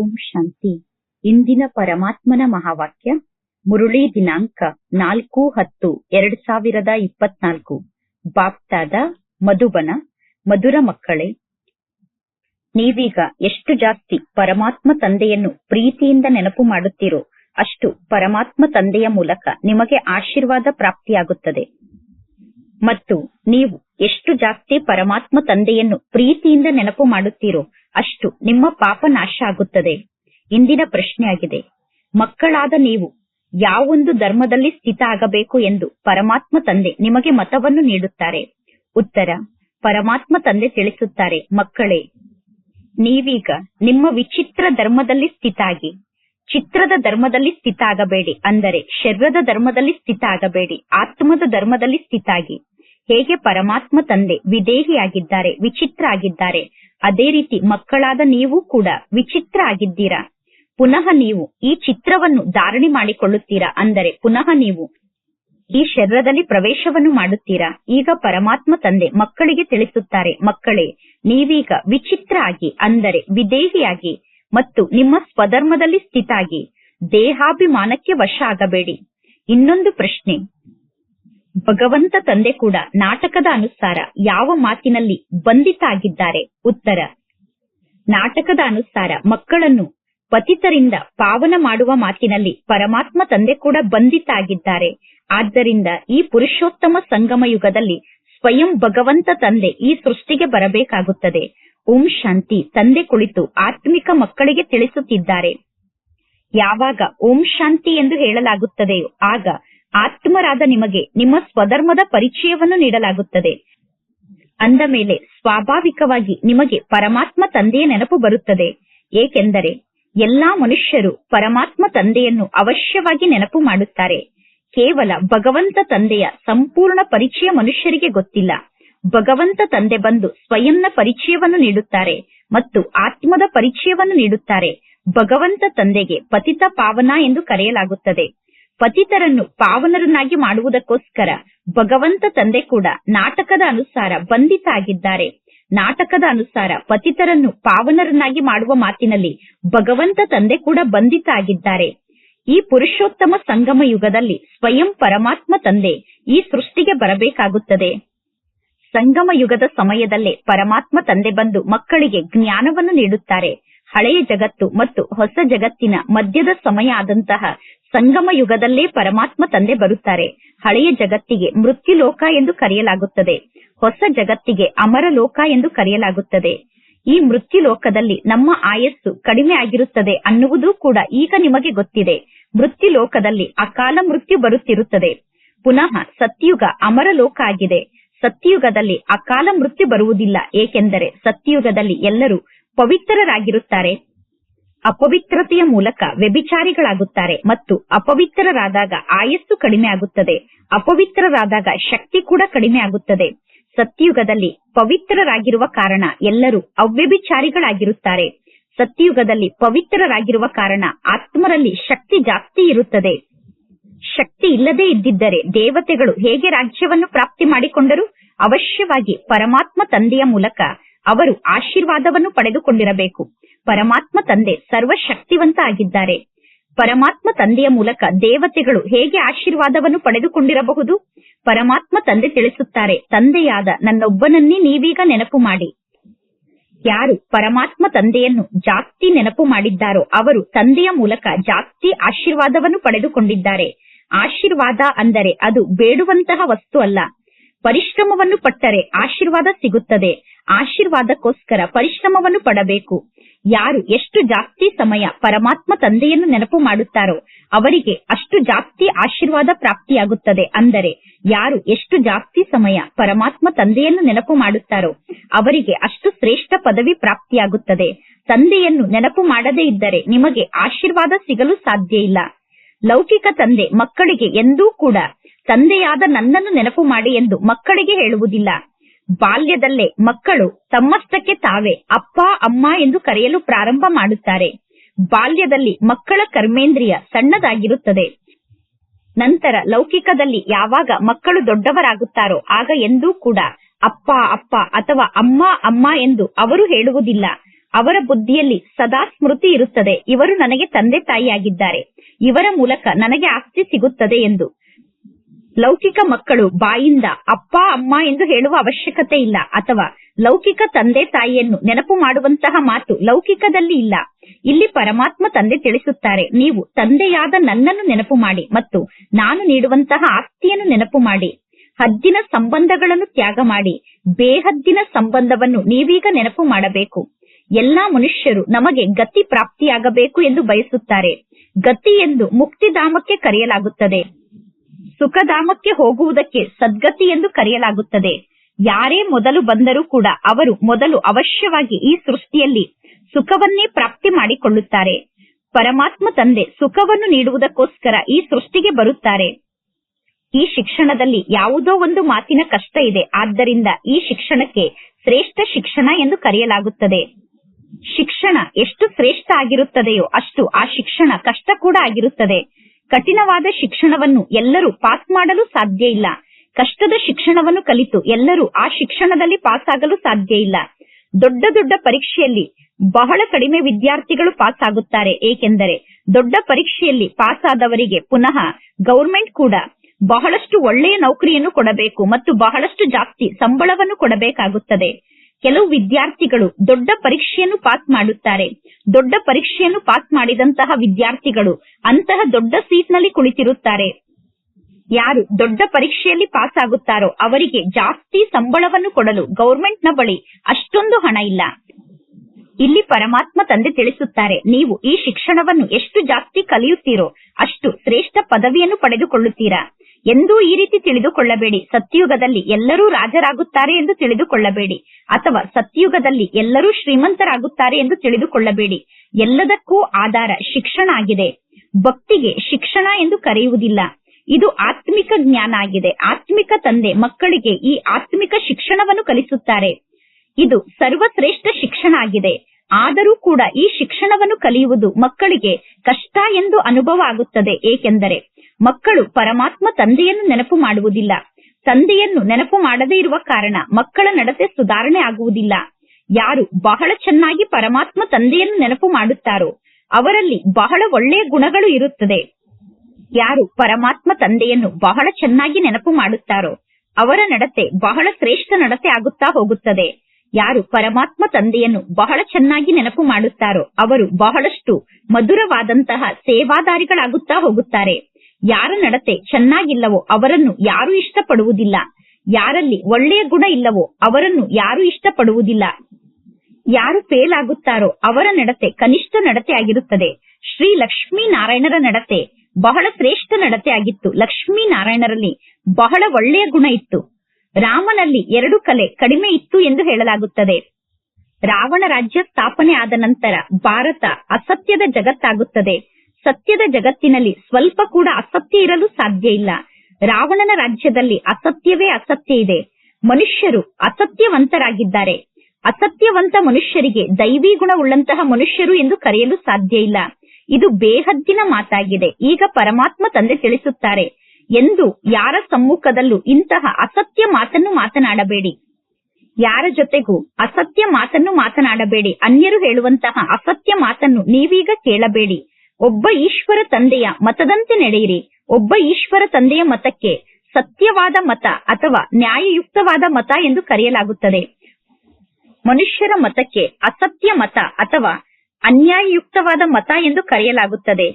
ಓಂ ಶಾಂತಿ. ಇಂದಿನ ಪರಮಾತ್ಮನ ಮಹಾವಾಕ್ಯ, ಮುರುಳಿ ದಿನಾಂಕ ನಾಲ್ಕು ಹತ್ತು ಎರಡ್ ಸಾವಿರದ ಇಪ್ಪತ್ನಾಲ್ಕು. ಬಾಪ್ತಾದ, ಮಧುಬನ, ಮಧುರ ಮಕ್ಕಳೇ, ನೀವೀಗ ಎಷ್ಟು ಜಾಸ್ತಿ ಪರಮಾತ್ಮ ತಂದೆಯನ್ನು ಪ್ರೀತಿಯಿಂದ ನೆನಪು ಮಾಡುತ್ತೀರೋ ಅಷ್ಟು ಪರಮಾತ್ಮ ತಂದೆಯ ಮೂಲಕ ನಿಮಗೆ ಆಶೀರ್ವಾದ ಪ್ರಾಪ್ತಿಯಾಗುತ್ತದೆ. ಮತ್ತು ನೀವು ಎಷ್ಟು ಜಾಸ್ತಿ ಪರಮಾತ್ಮ ತಂದೆಯನ್ನು ಪ್ರೀತಿಯಿಂದ ನೆನಪು ಮಾಡುತ್ತೀರೋ ಅಷ್ಟು ನಿಮ್ಮ ಪಾಪ ನಾಶ ಆಗುತ್ತದೆ. ಇಂದಿನ ಪ್ರಶ್ನೆಯಾಗಿದೆ. ಮಕ್ಕಳಾದ ನೀವು, ಯಾವೊಂದು ಧರ್ಮದಲ್ಲಿ ಸ್ಥಿತ ಆಗಬೇಕು ಎಂದು ಪರಮಾತ್ಮ ತಂದೆ ನಿಮಗೆ ಮತವನ್ನು ನೀಡುತ್ತಾರೆ. ಉತ್ತರ, ಪರಮಾತ್ಮ ತಂದೆ ತಿಳಿಸುತ್ತಾರೆ, ಮಕ್ಕಳೇ, ನೀವೀಗ ನಿಮ್ಮ ವಿಚಿತ್ರ ಧರ್ಮದಲ್ಲಿ ಸ್ಥಿತ ಆಗಿ, ಚಿತ್ರದ ಧರ್ಮದಲ್ಲಿ ಸ್ಥಿತ ಆಗಬೇಡಿ ಅಂದರೆ ಶರೀರದ ಧರ್ಮದಲ್ಲಿ ಸ್ಥಿತ ಆಗಬೇಡಿ, ಆತ್ಮದ ಧರ್ಮದಲ್ಲಿ ಸ್ಥಿತ ಆಗಿ. ಹೇಗೆ ಪರಮಾತ್ಮ ತಂದೆ ವಿದೇಹಿಯಾಗಿದ್ದಾರೆ, ವಿಚಿತ್ರ ಆಗಿದ್ದಾರೆ ಅದೇ ರೀತಿ ಮಕ್ಕಳಾದ ನೀವು ಕೂಡ ವಿಚಿತ್ರ ಆಗಿದ್ದೀರಾ ಪುನಃ ನೀವು ಈ ಚಿತ್ರವನ್ನು ಧಾರಣೆ ಮಾಡಿಕೊಳ್ಳುತ್ತೀರಾ? ಅಂದರೆ ಪುನಃ ನೀವು ಈ ಶರೀರದಲ್ಲಿ ಪ್ರವೇಶವನ್ನು ಮಾಡುತ್ತೀರಾ? ಈಗ ಪರಮಾತ್ಮ ತಂದೆ ಮಕ್ಕಳಿಗೆ ತಿಳಿಸುತ್ತಾರೆ, ಮಕ್ಕಳೇ, ನೀವೀಗ ವಿಚಿತ್ರ ಆಗಿ ಅಂದರೆ ವಿದೇಹಿಯಾಗಿ ಮತ್ತು ನಿಮ್ಮ ಸ್ವಧರ್ಮದಲ್ಲಿ ಸ್ಥಿತಾಗಿ, ದೇಹಾಭಿಮಾನಕ್ಕೆ ವಶ ಆಗಬೇಡಿ. ಇನ್ನೊಂದು ಪ್ರಶ್ನೆ. ಭಗವಂತ ತಂದೆ ಕೂಡ ನಾಟಕದ ಅನುಸಾರ ಯಾವ ಮಾತಿನಲ್ಲಿ ಬಂಧಿತ ಆಗಿದ್ದಾರೆ ಉತ್ತರ, ನಾಟಕದ ಅನುಸಾರ ಮಕ್ಕಳನ್ನು ಪತಿತರಿಂದ ಪಾವನ ಮಾಡುವ ಮಾತಿನಲ್ಲಿ ಪರಮಾತ್ಮ ತಂದೆ ಕೂಡ ಬಂಧಿತ ಆಗಿದ್ದಾರೆ ಆದ್ದರಿಂದ ಈ ಪುರುಷೋತ್ತಮ ಸಂಗಮ ಯುಗದಲ್ಲಿ ಸ್ವಯಂ ಭಗವಂತ ತಂದೆ ಈ ಸೃಷ್ಟಿಗೆ ಬರಬೇಕಾಗುತ್ತದೆ. ಓಂ ಶಾಂತಿ, ತಂದೆ ಕುಳಿತು ಆತ್ಮಿಕ ಮಕ್ಕಳಿಗೆ ತಿಳಿಸುತ್ತಿದ್ದಾರೆ. ಯಾವಾಗ ಓಂ ಶಾಂತಿ ಎಂದು ಹೇಳಲಾಗುತ್ತದೆಯೋ ಆಗ ಆತ್ಮರಾದ ನಿಮಗೆ ನಿಮ್ಮ ಸ್ವಧರ್ಮದ ಪರಿಚಯವನ್ನು ನೀಡಲಾಗುತ್ತದೆ. ಅಂದ ಮೇಲೆ ಸ್ವಾಭಾವಿಕವಾಗಿ ನಿಮಗೆ ಪರಮಾತ್ಮ ತಂದೆಯ ನೆನಪು ಬರುತ್ತದೆ. ಏಕೆಂದರೆ ಎಲ್ಲಾ ಮನುಷ್ಯರು ಪರಮಾತ್ಮ ತಂದೆಯನ್ನು ಅವಶ್ಯವಾಗಿ ನೆನಪು ಮಾಡುತ್ತಾರೆ. ಕೇವಲ ಭಗವಂತ ತಂದೆಯ ಸಂಪೂರ್ಣ ಪರಿಚಯ ಮನುಷ್ಯರಿಗೆ ಗೊತ್ತಿಲ್ಲ. ಭಗವಂತ ತಂದೆ ಬಂದು ಸ್ವಯಂನ ಪರಿಚಯವನ್ನು ನೀಡುತ್ತಾರೆ ಮತ್ತು ಆತ್ಮದ ಪರಿಚಯವನ್ನು ನೀಡುತ್ತಾರೆ. ಭಗವಂತ ತಂದೆಗೆ ಪತಿತ ಪಾವನ ಎಂದು ಕರೆಯಲಾಗುತ್ತದೆ. ಪತಿತರನ್ನು ಪಾವನರನ್ನಾಗಿ ಮಾಡುವುದಕ್ಕೋಸ್ಕರ ಭಗವಂತ ತಂದೆ ಕೂಡ ನಾಟಕದ ಅನುಸಾರ ಬಂಧಿತ ಆಗಿದ್ದಾರೆ ನಾಟಕದ ಅನುಸಾರ ಪತಿತರನ್ನು ಪಾವನರನ್ನಾಗಿ ಮಾಡುವ ಮಾತಿನಲ್ಲಿ ಭಗವಂತ ತಂದೆ ಕೂಡ ಬಂಧಿತ ಆಗಿದ್ದಾರೆ ಈ ಪುರುಷೋತ್ತಮ ಸಂಗಮ ಯುಗದಲ್ಲಿ ಸ್ವಯಂ ಪರಮಾತ್ಮ ತಂದೆ ಈ ಸೃಷ್ಟಿಗೆ ಬರಬೇಕಾಗುತ್ತದೆ. ಸಂಗಮ ಯುಗದ ಸಮಯದಲ್ಲೇ ಪರಮಾತ್ಮ ತಂದೆ ಬಂದು ಮಕ್ಕಳಿಗೆ ಜ್ಞಾನವನ್ನು ನೀಡುತ್ತಾರೆ. ಹಳೆಯ ಜಗತ್ತು ಮತ್ತು ಹೊಸ ಜಗತ್ತಿನ ಮಧ್ಯದ ಸಮಯ ಆದಂತಹ ಸಂಗಮ ಯುಗದಲ್ಲೇ ಪರಮಾತ್ಮ ತಂದೆ ಬರುತ್ತಾರೆ. ಹಳೆಯ ಜಗತ್ತಿಗೆ ಮೃತ್ಯು ಲೋಕ ಎಂದು ಕರೆಯಲಾಗುತ್ತದೆ. ಹೊಸ ಜಗತ್ತಿಗೆ ಅಮರ ಲೋಕ ಎಂದು ಕರೆಯಲಾಗುತ್ತದೆ. ಈ ಮೃತ್ಯು ಲೋಕದಲ್ಲಿ ನಮ್ಮ ಆಯಸ್ಸು ಕಡಿಮೆ ಆಗಿರುತ್ತದೆ ಅನ್ನುವುದು ಕೂಡ ಈಗ ನಿಮಗೆ ಗೊತ್ತಿದೆ. ಮೃತ್ಯು ಲೋಕದಲ್ಲಿ ಅಕಾಲ ಮೃತ್ಯು ಬರುತ್ತಿರುತ್ತದೆ. ಪುನಃ ಸತ್ಯುಗ ಅಮರ ಲೋಕ ಆಗಿದೆ. ಸತ್ಯಯುಗದಲ್ಲಿ ಅಕಾಲ ಮೃತ್ಯು ಬರುವುದಿಲ್ಲ. ಏಕೆಂದರೆ ಸತ್ಯಯುಗದಲ್ಲಿ ಎಲ್ಲರೂ ಪವಿತ್ರರಾಗಿರುತ್ತಾರೆ ಅಪವಿತ್ರತೆಯ ಮೂಲಕ ವ್ಯಭಿಚಾರಿಗಳಾಗುತ್ತಾರೆ ಮತ್ತು ಅಪವಿತ್ರರಾದಾಗ ಆಯಸ್ಸು ಕಡಿಮೆ ಆಗುತ್ತದೆ. ಅಪವಿತ್ರರಾದಾಗ ಶಕ್ತಿ ಕೂಡ ಕಡಿಮೆ ಆಗುತ್ತದೆ. ಸತ್ಯುಗದಲ್ಲಿ ಪವಿತ್ರರಾಗಿರುವ ಕಾರಣ ಎಲ್ಲರೂ ಅವ್ಯಭಿಚಾರಿಗಳಾಗಿರುತ್ತಾರೆ. ಸತ್ಯುಗದಲ್ಲಿ ಪವಿತ್ರರಾಗಿರುವ ಕಾರಣ ಆತ್ಮರಲ್ಲಿ ಶಕ್ತಿ ಜಾಸ್ತಿ ಇರುತ್ತದೆ. ಶಕ್ತಿ ಇಲ್ಲದೆ ಇದ್ದಿದ್ದರೆ ದೇವತೆಗಳು ಹೇಗೆ ರಾಜ್ಯವನ್ನು ಪ್ರಾಪ್ತಿ ಮಾಡಿಕೊಂಡರು? ಅವಶ್ಯವಾಗಿ ಪರಮಾತ್ಮ ತಂದೆಯ ಮೂಲಕ ಅವರು ಆಶೀರ್ವಾದವನ್ನು ಪಡೆದುಕೊಂಡಿರಬೇಕು. ಪರಮಾತ್ಮ ತಂದೆ ಸರ್ವಶಕ್ತಿವಂತ ಆಗಿದ್ದಾರೆ ಪರಮಾತ್ಮ ತಂದೆಯ ಮೂಲಕ ದೇವತೆಗಳು ಹೇಗೆ ಆಶೀರ್ವಾದವನ್ನು ಪಡೆದುಕೊಂಡಿರಬಹುದು? ಪರಮಾತ್ಮ ತಂದೆ ತಿಳಿಸುತ್ತಾರೆ, ತಂದೆಯಾದ ನನ್ನೊಬ್ಬನನ್ನೇ ನೀವೀಗ ನೆನಪು ಮಾಡಿ. ಯಾರು ಪರಮಾತ್ಮ ತಂದೆಯನ್ನು ಜಾಸ್ತಿ ನೆನಪು ಮಾಡಿದ್ದಾರೋ ಅವರು ತಂದೆಯ ಮೂಲಕ ಜಾಸ್ತಿ ಆಶೀರ್ವಾದವನ್ನು ಪಡೆದುಕೊಂಡಿದ್ದಾರೆ. ಆಶೀರ್ವಾದ ಅಂದರೆ ಅದು ಬೇಡುವಂತಹ ವಸ್ತು ಅಲ್ಲ. ಪರಿಶ್ರಮವನ್ನು ಪಟ್ಟರೆ ಆಶೀರ್ವಾದ ಸಿಗುತ್ತದೆ. ಆಶೀರ್ವಾದಕ್ಕೋಸ್ಕರ ಪರಿಶ್ರಮವನ್ನು ಪಡಬೇಕು. ಯಾರು ಎಷ್ಟು ಜಾಸ್ತಿ ಸಮಯ ಪರಮಾತ್ಮ ತಂದೆಯನ್ನು ನೆನಪು ಮಾಡುತ್ತಾರೋ ಅವರಿಗೆ ಅಷ್ಟು ಜಾಸ್ತಿ ಆಶೀರ್ವಾದ ಪ್ರಾಪ್ತಿಯಾಗುತ್ತದೆ. ಅಂದರೆ ಯಾರು ಎಷ್ಟು ಜಾಸ್ತಿ ಸಮಯ ಪರಮಾತ್ಮ ತಂದೆಯನ್ನು ನೆನಪು ಮಾಡುತ್ತಾರೋ ಅವರಿಗೆ ಅಷ್ಟು ಶ್ರೇಷ್ಠ ಪದವಿ ಪ್ರಾಪ್ತಿಯಾಗುತ್ತದೆ. ತಂದೆಯನ್ನು ನೆನಪು ಮಾಡದೇ ಇದ್ದರೆ ನಿಮಗೆ ಆಶೀರ್ವಾದ ಸಿಗಲು ಸಾಧ್ಯ ಇಲ್ಲ. ಲೌಕಿಕ ತಂದೆ ಮಕ್ಕಳಿಗೆ ಎಂದೂ ಕೂಡ ತಂದೆಯಾದ ನನ್ನನ್ನು ನೆನಪು ಮಾಡಿ ಎಂದು ಮಕ್ಕಳಿಗೆ ಹೇಳುವುದಿಲ್ಲ. ಬಾಲ್ಯದಲ್ಲೇ ಮಕ್ಕಳು ತಮ್ಮಷ್ಟಕ್ಕೆ ತಾವೇ ಅಪ್ಪ, ಅಮ್ಮ ಎಂದು ಕರೆಯಲು ಪ್ರಾರಂಭ ಮಾಡುತ್ತಾರೆ. ಬಾಲ್ಯದಲ್ಲಿ ಮಕ್ಕಳ ಕರ್ಮೇಂದ್ರಿಯ ಸಣ್ಣದಾಗಿರುತ್ತದೆ. ನಂತರ ಲೌಕಿಕದಲ್ಲಿ ಯಾವಾಗ ಮಕ್ಕಳು ದೊಡ್ಡವರಾಗುತ್ತಾರೋ ಆಗ ಎಂದೂ ಕೂಡ ಅಪ್ಪ ಅಪ್ಪ ಅಥವಾ ಅಮ್ಮ ಅಮ್ಮ ಎಂದು ಅವರು ಹೇಳುವುದಿಲ್ಲ. ಅವರ ಬುದ್ಧಿಯಲ್ಲಿ ಸದಾ ಸ್ಮೃತಿ ಇರುತ್ತದೆ. ಇವರು ನನಗೆ ತಂದೆ ತಾಯಿಯಾಗಿದ್ದಾರೆ. ಇವರ ಮೂಲಕ ನನಗೆ ಆಸ್ತಿ ಸಿಗುತ್ತದೆ ಎಂದು ಲೌಕಿಕ ಮಕ್ಕಳು ಬಾಯಿಂದ ಅಪ್ಪ, ಅಮ್ಮ ಎಂದು ಹೇಳುವ ಅವಶ್ಯಕತೆ ಇಲ್ಲ. ಅಥವಾ ಲೌಕಿಕ ತಂದೆ, ತಾಯಿಯನ್ನು ನೆನಪು ಮಾಡುವಂತಹ ಮಾತು ಲೌಕಿಕದಲ್ಲಿ ಇಲ್ಲ. ಇಲ್ಲಿ ಪರಮಾತ್ಮ ತಂದೆ ತಿಳಿಸುತ್ತಾರೆ, ನೀವು ತಂದೆಯಾದ ನನ್ನನ್ನು ನೆನಪು ಮಾಡಿ ಮತ್ತು ನಾನು ನೀಡುವಂತಹ ಆಸ್ತಿಯನ್ನು ನೆನಪು ಮಾಡಿ. ಹದ್ದಿನ ಸಂಬಂಧಗಳನ್ನು ತ್ಯಾಗ ಮಾಡಿ. ಬೇಹದ್ದಿನ ಸಂಬಂಧವನ್ನು ನೀವೀಗ ನೆನಪು ಮಾಡಬೇಕು. ಎಲ್ಲಾ ಮನುಷ್ಯರು ನಮಗೆ ಗತಿ ಪ್ರಾಪ್ತಿಯಾಗಬೇಕು ಎಂದು ಬಯಸುತ್ತಾರೆ. ಗತಿ ಎಂದು ಮುಕ್ತಿಧಾಮಕ್ಕೆ ಕರೆಯಲಾಗುತ್ತದೆ. ಸುಖಧಾಮಕ್ಕೆ ಹೋಗುವುದಕ್ಕೆ ಸದ್ಗತಿ ಎಂದು ಕರೆಯಲಾಗುತ್ತದೆ. ಯಾರೇ ಮೊದಲು ಬಂದರೂ ಕೂಡ ಅವರು ಮೊದಲು ಅವಶ್ಯವಾಗಿ ಈ ಸೃಷ್ಟಿಯಲ್ಲಿ ಸುಖವನ್ನೇ ಪ್ರಾಪ್ತಿ ಮಾಡಿಕೊಳ್ಳುತ್ತಾರೆ. ಪರಮಾತ್ಮ ತಂದೆ ಸುಖವನ್ನು ನೀಡುವುದಕ್ಕೋಸ್ಕರ ಈ ಸೃಷ್ಟಿಗೆ ಬರುತ್ತಾರೆ. ಈ ಶಿಕ್ಷಣದಲ್ಲಿ ಯಾವುದೋ ಒಂದು ಮಾತಿನ ಕಷ್ಟ ಇದೆ. ಆದ್ದರಿಂದ ಈ ಶಿಕ್ಷಣಕ್ಕೆ ಶ್ರೇಷ್ಠ ಶಿಕ್ಷಣ ಎಂದು ಕರೆಯಲಾಗುತ್ತದೆ. ಶಿಕ್ಷಣ ಎಷ್ಟು ಶ್ರೇಷ್ಠ ಆಗಿರುತ್ತದೆಯೋ ಅಷ್ಟು ಆ ಶಿಕ್ಷಣ ಕಷ್ಟ ಕೂಡ ಆಗಿರುತ್ತದೆ. ಕಠಿಣವಾದ ಶಿಕ್ಷಣವನ್ನು ಎಲ್ಲರೂ ಪಾಸ್ ಮಾಡಲು ಸಾಧ್ಯ ಇಲ್ಲ. ಕಷ್ಟದ ಶಿಕ್ಷಣವನ್ನು ಕಲಿತು ಎಲ್ಲರೂ ಆ ಶಿಕ್ಷಣದಲ್ಲಿ ಪಾಸ್ ಆಗಲು ಸಾಧ್ಯ ಇಲ್ಲ. ದೊಡ್ಡ ದೊಡ್ಡ ಪರೀಕ್ಷೆಯಲ್ಲಿ ಬಹಳ ಕಡಿಮೆ ವಿದ್ಯಾರ್ಥಿಗಳು ಪಾಸ್ ಆಗುತ್ತಾರೆ. ಏಕೆಂದರೆ ದೊಡ್ಡ ಪರೀಕ್ಷೆಯಲ್ಲಿ ಪಾಸ್ ಆದವರಿಗೆ ಪುನಃ ಗೌರ್ಮೆಂಟ್ ಕೂಡ ಬಹಳಷ್ಟು ಒಳ್ಳೆಯ ನೌಕರಿಯನ್ನು ಕೊಡಬೇಕು ಮತ್ತು ಬಹಳಷ್ಟು ಜಾಸ್ತಿ ಸಂಬಳವನ್ನು ಕೊಡಬೇಕಾಗುತ್ತದೆ. ಕೆಲವು ವಿದ್ಯಾರ್ಥಿಗಳು ದೊಡ್ಡ ಪರೀಕ್ಷೆಯನ್ನು ಪಾಸ್ ಮಾಡುತ್ತಾರೆ. ದೊಡ್ಡ ಪರೀಕ್ಷೆಯನ್ನು ಪಾಸ್ ಮಾಡಿದಂತಹ ವಿದ್ಯಾರ್ಥಿಗಳು ಅಂತಹ ದೊಡ್ಡ ಸೀಟ್ನಲ್ಲಿ ಕುಳಿತಿರುತ್ತಾರೆ. ಯಾರು ದೊಡ್ಡ ಪರೀಕ್ಷೆಯಲ್ಲಿ ಪಾಸ್ ಆಗುತ್ತಾರೋ ಅವರಿಗೆ ಜಾಸ್ತಿ ಸಂಬಳವನ್ನು ಕೊಡಲು ಗೌರ್ಮೆಂಟ್ನ ಬಳಿ ಅಷ್ಟೊಂದು ಹಣ ಇಲ್ಲ. ಇಲ್ಲಿ ಪರಮಾತ್ಮ ತಂದೆ ತಿಳಿಸುತ್ತಾರೆ, ನೀವು ಈ ಶಿಕ್ಷಣವನ್ನು ಎಷ್ಟು ಜಾಸ್ತಿ ಕಲಿಯುತ್ತೀರೋ ಅಷ್ಟು ಶ್ರೇಷ್ಠ ಪದವಿಯನ್ನು ಪಡೆದುಕೊಳ್ಳುತ್ತೀರಾ. ಎಂದೂ ಈ ರೀತಿ ತಿಳಿದುಕೊಳ್ಳಬೇಡಿ. ಸತ್ಯುಗದಲ್ಲಿ ಎಲ್ಲರೂ ರಾಜರಾಗುತ್ತಾರೆ ಎಂದು ತಿಳಿದುಕೊಳ್ಳಬೇಡಿ. ಅಥವಾ ಸತ್ಯುಗದಲ್ಲಿ ಎಲ್ಲರೂ ಶ್ರೀಮಂತರಾಗುತ್ತಾರೆ ಎಂದು ತಿಳಿದುಕೊಳ್ಳಬೇಡಿ. ಎಲ್ಲದಕ್ಕೂ ಆಧಾರ ಶಿಕ್ಷಣ ಆಗಿದೆ. ಭಕ್ತಿಗೆ ಶಿಕ್ಷಣ ಎಂದು ಕರೆಯುವುದಿಲ್ಲ. ಇದು ಆತ್ಮಿಕ ಜ್ಞಾನ ಆಗಿದೆ. ಆತ್ಮಿಕ ತಂದೆ ಮಕ್ಕಳಿಗೆ ಈ ಆತ್ಮಿಕ ಶಿಕ್ಷಣವನ್ನು ಕಲಿಸುತ್ತಾರೆ. ಇದು ಸರ್ವಶ್ರೇಷ್ಠ ಶಿಕ್ಷಣ ಆಗಿದೆ. ಆದರೂ ಕೂಡ ಈ ಶಿಕ್ಷಣವನ್ನು ಕಲಿಯುವುದು ಮಕ್ಕಳಿಗೆ ಕಷ್ಟ ಎಂದು ಅನುಭವ ಆಗುತ್ತದೆ. ಏಕೆಂದರೆ ಮಕ್ಕಳು ಪರಮಾತ್ಮ ತಂದೆಯನ್ನು ನೆನಪು ಮಾಡುವುದಿಲ್ಲ. ತಂದೆಯನ್ನು ನೆನಪು ಮಾಡದೇ ಇರುವ ಕಾರಣ ಮಕ್ಕಳ ನಡತೆ ಸುಧಾರಣೆ ಆಗುವುದಿಲ್ಲ. ಯಾರು ಬಹಳ ಚೆನ್ನಾಗಿ ಪರಮಾತ್ಮ ತಂದೆಯನ್ನು ನೆನಪು ಮಾಡುತ್ತಾರೋ ಅವರಲ್ಲಿ ಬಹಳ ಒಳ್ಳೆಯ ಗುಣಗಳು ಇರುತ್ತದೆ. ಯಾರು ಪರಮಾತ್ಮ ತಂದೆಯನ್ನು ಬಹಳ ಚೆನ್ನಾಗಿ ನೆನಪು ಮಾಡುತ್ತಾರೋ ಅವರ ನಡತೆ ಬಹಳ ಶ್ರೇಷ್ಠ ನಡತೆ ಆಗುತ್ತಾ ಹೋಗುತ್ತದೆ. ಯಾರು ಪರಮಾತ್ಮ ತಂದೆಯನ್ನು ಬಹಳ ಚೆನ್ನಾಗಿ ನೆನಪು ಮಾಡುತ್ತಾರೋ ಅವರು ಬಹಳಷ್ಟು ಮಧುರವಾದಂತಹ ಸೇವಾದಾರಿಗಳಾಗುತ್ತಾ ಹೋಗುತ್ತಾರೆ. ಯಾರ ನಡತೆ ಚೆನ್ನಾಗಿಲ್ಲವೋ ಅವರನ್ನು ಯಾರು ಇಷ್ಟಪಡುವುದಿಲ್ಲ? ಯಾರಲ್ಲಿ ಒಳ್ಳೆಯ ಗುಣ ಇಲ್ಲವೋ ಅವರನ್ನು ಯಾರು ಇಷ್ಟಪಡುವುದಿಲ್ಲ? ಯಾರು ಫೇಲ್ ಆಗುತ್ತಾರೋ ಅವರ ನಡತೆ ಕನಿಷ್ಠ ನಡತೆ ಆಗಿರುತ್ತದೆ. ಶ್ರೀ ಲಕ್ಷ್ಮೀ ನಾರಾಯಣರ ನಡತೆ ಬಹಳ ಶ್ರೇಷ್ಠ ನಡತೆ ಆಗಿತ್ತು. ಲಕ್ಷ್ಮೀ ನಾರಾಯಣರಲ್ಲಿ ಬಹಳ ಒಳ್ಳೆಯ ಗುಣ ಇತ್ತು. ರಾಮನಲ್ಲಿ ಎರಡು ಕಲೆ ಕಡಿಮೆ ಇತ್ತು ಎಂದು ಹೇಳಲಾಗುತ್ತದೆ. ರಾವಣ ರಾಜ್ಯ ಸ್ಥಾಪನೆ ಆದ ನಂತರ ಭಾರತ ಅಸತ್ಯದ ಜಗತ್ತಾಗುತ್ತದೆ. ಸತ್ಯದ ಜಗತ್ತಿನಲ್ಲಿ ಸ್ವಲ್ಪ ಕೂಡ ಅಸತ್ಯ ಇರಲು ಸಾಧ್ಯ ಇಲ್ಲ. ರಾವಣನ ರಾಜ್ಯದಲ್ಲಿ ಅಸತ್ಯವೇ ಅಸತ್ಯ ಇದೆ. ಮನುಷ್ಯರು ಅಸತ್ಯವಂತರಾಗಿದ್ದಾರೆ. ಅಸತ್ಯವಂತ ಮನುಷ್ಯರಿಗೆ ದೈವಿ ಗುಣ ಉಳ್ಳಂತಹ ಮನುಷ್ಯರು ಎಂದು ಕರೆಯಲು ಸಾಧ್ಯ ಇಲ್ಲ. ಇದು ಬೇಹದ್ದಿನ ಮಾತಾಗಿದೆ. ಈಗ ಪರಮಾತ್ಮ ತಂದೆ ತಿಳಿಸುತ್ತಾರೆ, ಎಂದು ಯಾರ ಸಮ್ಮುಖದಲ್ಲೂ ಇಂತಹ ಅಸತ್ಯ ಮಾತನ್ನು ಮಾತನಾಡಬೇಡಿ. ಯಾರ ಜೊತೆಗೂ ಅಸತ್ಯ ಮಾತನ್ನು ಮಾತನಾಡಬೇಡಿ. ಅನ್ಯರು ಹೇಳುವಂತಹ ಅಸತ್ಯ ಮಾತನ್ನು ನೀವೀಗ ಕೇಳಬೇಡಿ. ಒಬ್ಬ ಈಶ್ವರ ತಂದೆಯ ಮತದಂತೆ ನಡೆಯಿರಿ. ಒಬ್ಬ ಈಶ್ವರ ತಂದೆಯ ಮತಕ್ಕೆ ಸತ್ಯವಾದ ಮತ ಅಥವಾ ನ್ಯಾಯಯುಕ್ತವಾದ ಮತ ಎಂದು ಕರೆಯಲಾಗುತ್ತದೆ. ಮನುಷ್ಯರ ಮತಕ್ಕೆ ಅಸತ್ಯ ಮತ ಅಥವಾ ಅನ್ಯಾಯಯುಕ್ತವಾದ ಮತ ಎಂದು ಕರೆಯಲಾಗುತ್ತದೆ.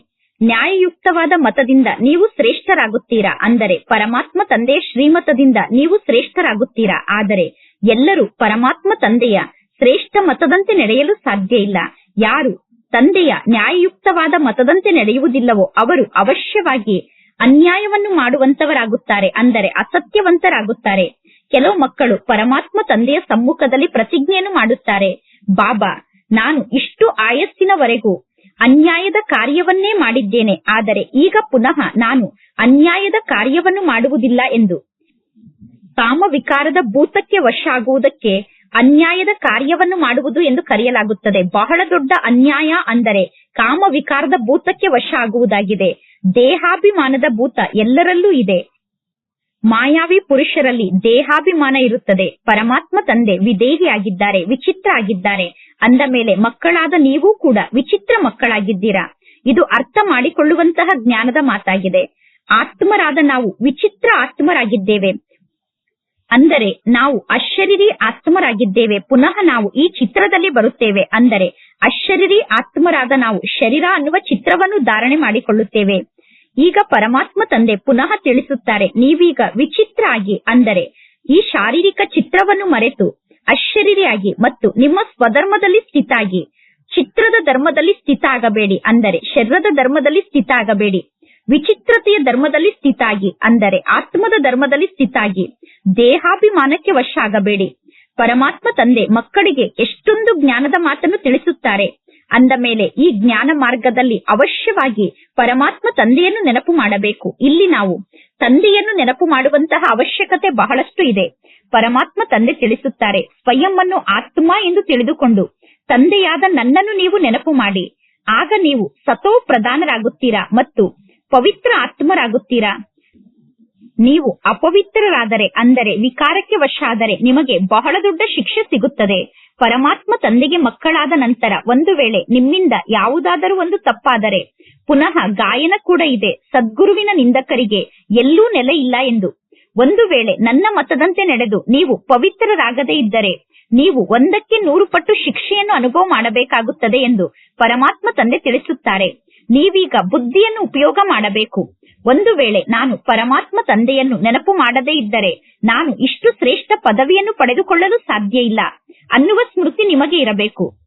ನ್ಯಾಯಯುಕ್ತವಾದ ಮತದಿಂದ ನೀವು ಶ್ರೇಷ್ಠರಾಗುತ್ತೀರಾ? ಅಂದರೆ ಪರಮಾತ್ಮ ತಂದೆಯ ಶ್ರೀಮತದಿಂದ ನೀವು ಶ್ರೇಷ್ಠರಾಗುತ್ತೀರಾ? ಆದರೆ ಎಲ್ಲರೂ ಪರಮಾತ್ಮ ತಂದೆಯ ಶ್ರೇಷ್ಠ ಮತದಂತೆ ನಡೆಯಲು ಸಾಧ್ಯ ಇಲ್ಲ. ಯಾರು ತಂದೆಯ ನ್ಯಾಯಯುಕ್ತವಾದ ಮತದಂತೆ ನಡೆಯುವುದಿಲ್ಲವೋ ಅವರು ಅವಶ್ಯವಾಗಿ ಅನ್ಯಾಯವನ್ನು ಮಾಡುವಂತವರಾಗುತ್ತಾರೆ, ಅಂದರೆ ಅಸತ್ಯವಂತರಾಗುತ್ತಾರೆ. ಕೆಲವು ಮಕ್ಕಳು ಪರಮಾತ್ಮ ತಂದೆಯ ಸಮ್ಮುಖದಲ್ಲಿ ಪ್ರತಿಜ್ಞೆಯನ್ನು ಮಾಡುತ್ತಾರೆ, ಬಾಬಾ, ನಾನು ಇಷ್ಟು ಆಯಸ್ಸಿನವರೆಗೂ ಅನ್ಯಾಯದ ಕಾರ್ಯವನ್ನೇ ಮಾಡಿದ್ದೇನೆ, ಆದರೆ ಈಗ ಪುನಃ ನಾನು ಅನ್ಯಾಯದ ಕಾರ್ಯವನ್ನು ಮಾಡುವುದಿಲ್ಲ ಎಂದು. ಕಾಮವಿಕಾರದ ಭೂತಕ್ಕೆ ವಶ ಆಗುವುದಕ್ಕೆ ಅನ್ಯಾಯದ ಕಾರ್ಯವನ್ನು ಮಾಡುವುದು ಎಂದು ಕರೆಯಲಾಗುತ್ತದೆ. ಬಹಳ ದೊಡ್ಡ ಅನ್ಯಾಯ ಅಂದರೆ ಕಾಮ ವಿಕಾರದ ಭೂತಕ್ಕೆ ವಶ ಆಗುವುದಾಗಿದೆ. ದೇಹಾಭಿಮಾನದ ಭೂತ ಎಲ್ಲರಲ್ಲೂ ಇದೆ. ಮಾಯಾವಿ ಪುರುಷರಲ್ಲಿ ದೇಹಾಭಿಮಾನ ಇರುತ್ತದೆ. ಪರಮಾತ್ಮ ತಂದೆ ವಿದೇಹಿಯಾಗಿದ್ದಾರೆ, ವಿಚಿತ್ರ ಆಗಿದ್ದಾರೆ. ಅಂದ ಮೇಲೆ ಮಕ್ಕಳಾದ ನೀವು ಕೂಡ ವಿಚಿತ್ರ ಮಕ್ಕಳಾಗಿದ್ದೀರಾ? ಇದು ಅರ್ಥ ಮಾಡಿಕೊಳ್ಳುವಂತಹ ಜ್ಞಾನದ ಮಾತಾಗಿದೆ. ಆತ್ಮರಾದ ನಾವು ವಿಚಿತ್ರ ಆತ್ಮರಾಗಿದ್ದೇವೆ. ಅಂದರೆ ನಾವು ಅಶರೀರಿ ಆತ್ಮರಾಗಿದ್ದೇವೆ, ಪುನಃ ನಾವು ಈ ಚಿತ್ರದಲ್ಲಿ ಬರುತ್ತೇವೆ. ಅಂದರೆ ಅಶರೀರಿ ಆತ್ಮರಾದ ನಾವು ಶರೀರ ಅನ್ನುವ ಚಿತ್ರವನ್ನು ಧಾರಣೆ ಮಾಡಿಕೊಳ್ಳುತ್ತೇವೆ. ಈಗ ಪರಮಾತ್ಮ ತಂದೆ ಪುನಃ ತಿಳಿಸುತ್ತಾರೆ, ನೀವೀಗ ವಿಚಿತ್ರ ಆಗಿ, ಅಂದರೆ ಈ ಶಾರೀರಿಕ ಚಿತ್ರವನ್ನು ಮರೆತು ಅಶರೀರಿಯಾಗಿ ಮತ್ತು ನಿಮ್ಮ ಸ್ವಧರ್ಮದಲ್ಲಿ ಸ್ಥಿತಾಗಿ, ಚಿತ್ರದ ಧರ್ಮದಲ್ಲಿ ಸ್ಥಿತ ಆಗಬೇಡಿ, ಅಂದರೆ ಶರೀರದ ಧರ್ಮದಲ್ಲಿ ಸ್ಥಿತ ಆಗಬೇಡಿ. ವಿಚಿತ್ರತೆಯ ಧರ್ಮದಲ್ಲಿ ಸ್ಥಿತಾಗಿ, ಅಂದರೆ ಆತ್ಮದ ಧರ್ಮದಲ್ಲಿ ಸ್ಥಿತಾಗಿ. ದೇಹಾಭಿಮಾನಕ್ಕೆ ವಶ ಆಗಬೇಡಿ ಪರಮಾತ್ಮ ತಂದೆ, ಮಕ್ಕಳಿಗೆ ಎಷ್ಟೊಂದು ಜ್ಞಾನದ ಮಾತನ್ನು ತಿಳಿಸುತ್ತಾರೆ. ಅಂದ ಮೇಲೆ ಈ ಜ್ಞಾನ ಮಾರ್ಗದಲ್ಲಿ ಅವಶ್ಯವಾಗಿ ಪರಮಾತ್ಮ ತಂದೆಯನ್ನು ನೆನಪು ಮಾಡಬೇಕು. ಇಲ್ಲಿ ನಾವು ತಂದೆಯನ್ನು ನೆನಪು ಮಾಡುವಂತಹ ಅವಶ್ಯಕತೆ ಬಹಳಷ್ಟು ಇದೆ. ಪರಮಾತ್ಮ ತಂದೆ ತಿಳಿಸುತ್ತಾರೆ ಸ್ವಯಂ ಆತ್ಮ ಎಂದು ತಿಳಿದುಕೊಂಡು ತಂದೆಯಾದ ನನ್ನನ್ನು ನೀವು ನೆನಪು ಮಾಡಿ. ಆಗ ನೀವು ಸತೋ ಪ್ರಧಾನರಾಗುತ್ತೀರಾ ಮತ್ತು ಪವಿತ್ರ ಆತ್ಮರಾಗುತ್ತೀರಾ? ನೀವು ಅಪವಿತ್ರರಾದರೆ ಅಂದರೆ ವಿಕಾರಕ್ಕೆ ವಶ ಆದರೆ ನಿಮಗೆ ಬಹಳ ದೊಡ್ಡ ಶಿಕ್ಷೆ ಸಿಗುತ್ತದೆ. ಪರಮಾತ್ಮ ತಂದೆಗೆ ಮಕ್ಕಳಾದ ನಂತರ ಒಂದು ವೇಳೆ ನಿಮ್ಮಿಂದ ಯಾವುದಾದರೂ ಒಂದು ತಪ್ಪಾದರೆ, ಪುನಃ ಗಾಯನ ಕೂಡ ಇದೆ. ಸದ್ಗುರುವಿನ ನಿಂದಕರಿಗೆ ಎಲ್ಲೂ ನೆಲೆ ಇಲ್ಲ ಎಂದು. ಒಂದು ವೇಳೆ ನನ್ನ ಮತದಂತೆ ನಡೆದು ನೀವು ಪವಿತ್ರರಾಗದೇ ಇದ್ದರೆ, ನೀವು ಒಂದಕ್ಕೆ ನೂರು ಪಟ್ಟು ಶಿಕ್ಷೆಯನ್ನು ಅನುಭವ ಮಾಡಬೇಕಾಗುತ್ತದೆ ಎಂದು ಪರಮಾತ್ಮ ತಂದೆ ತಿಳಿಸುತ್ತಾರೆ. ನೀವೀಗ ಬುದ್ಧಿಯನ್ನು ಉಪಯೋಗ ಮಾಡಬೇಕು. ಒಂದು ವೇಳೆ ನಾನು ಪರಮಾತ್ಮ ತಂದೆಯನ್ನು ನೆನಪು ಮಾಡದೇ ಇದ್ದರೆ ನಾನು ಇಷ್ಟು ಶ್ರೇಷ್ಠ ಪದವಿಯನ್ನು ಪಡೆದುಕೊಳ್ಳಲು ಸಾಧ್ಯ ಇಲ್ಲ. ಅನ್ನುವ ಸ್ಮೃತಿ ನಿಮಗೆ ಇರಬೇಕು.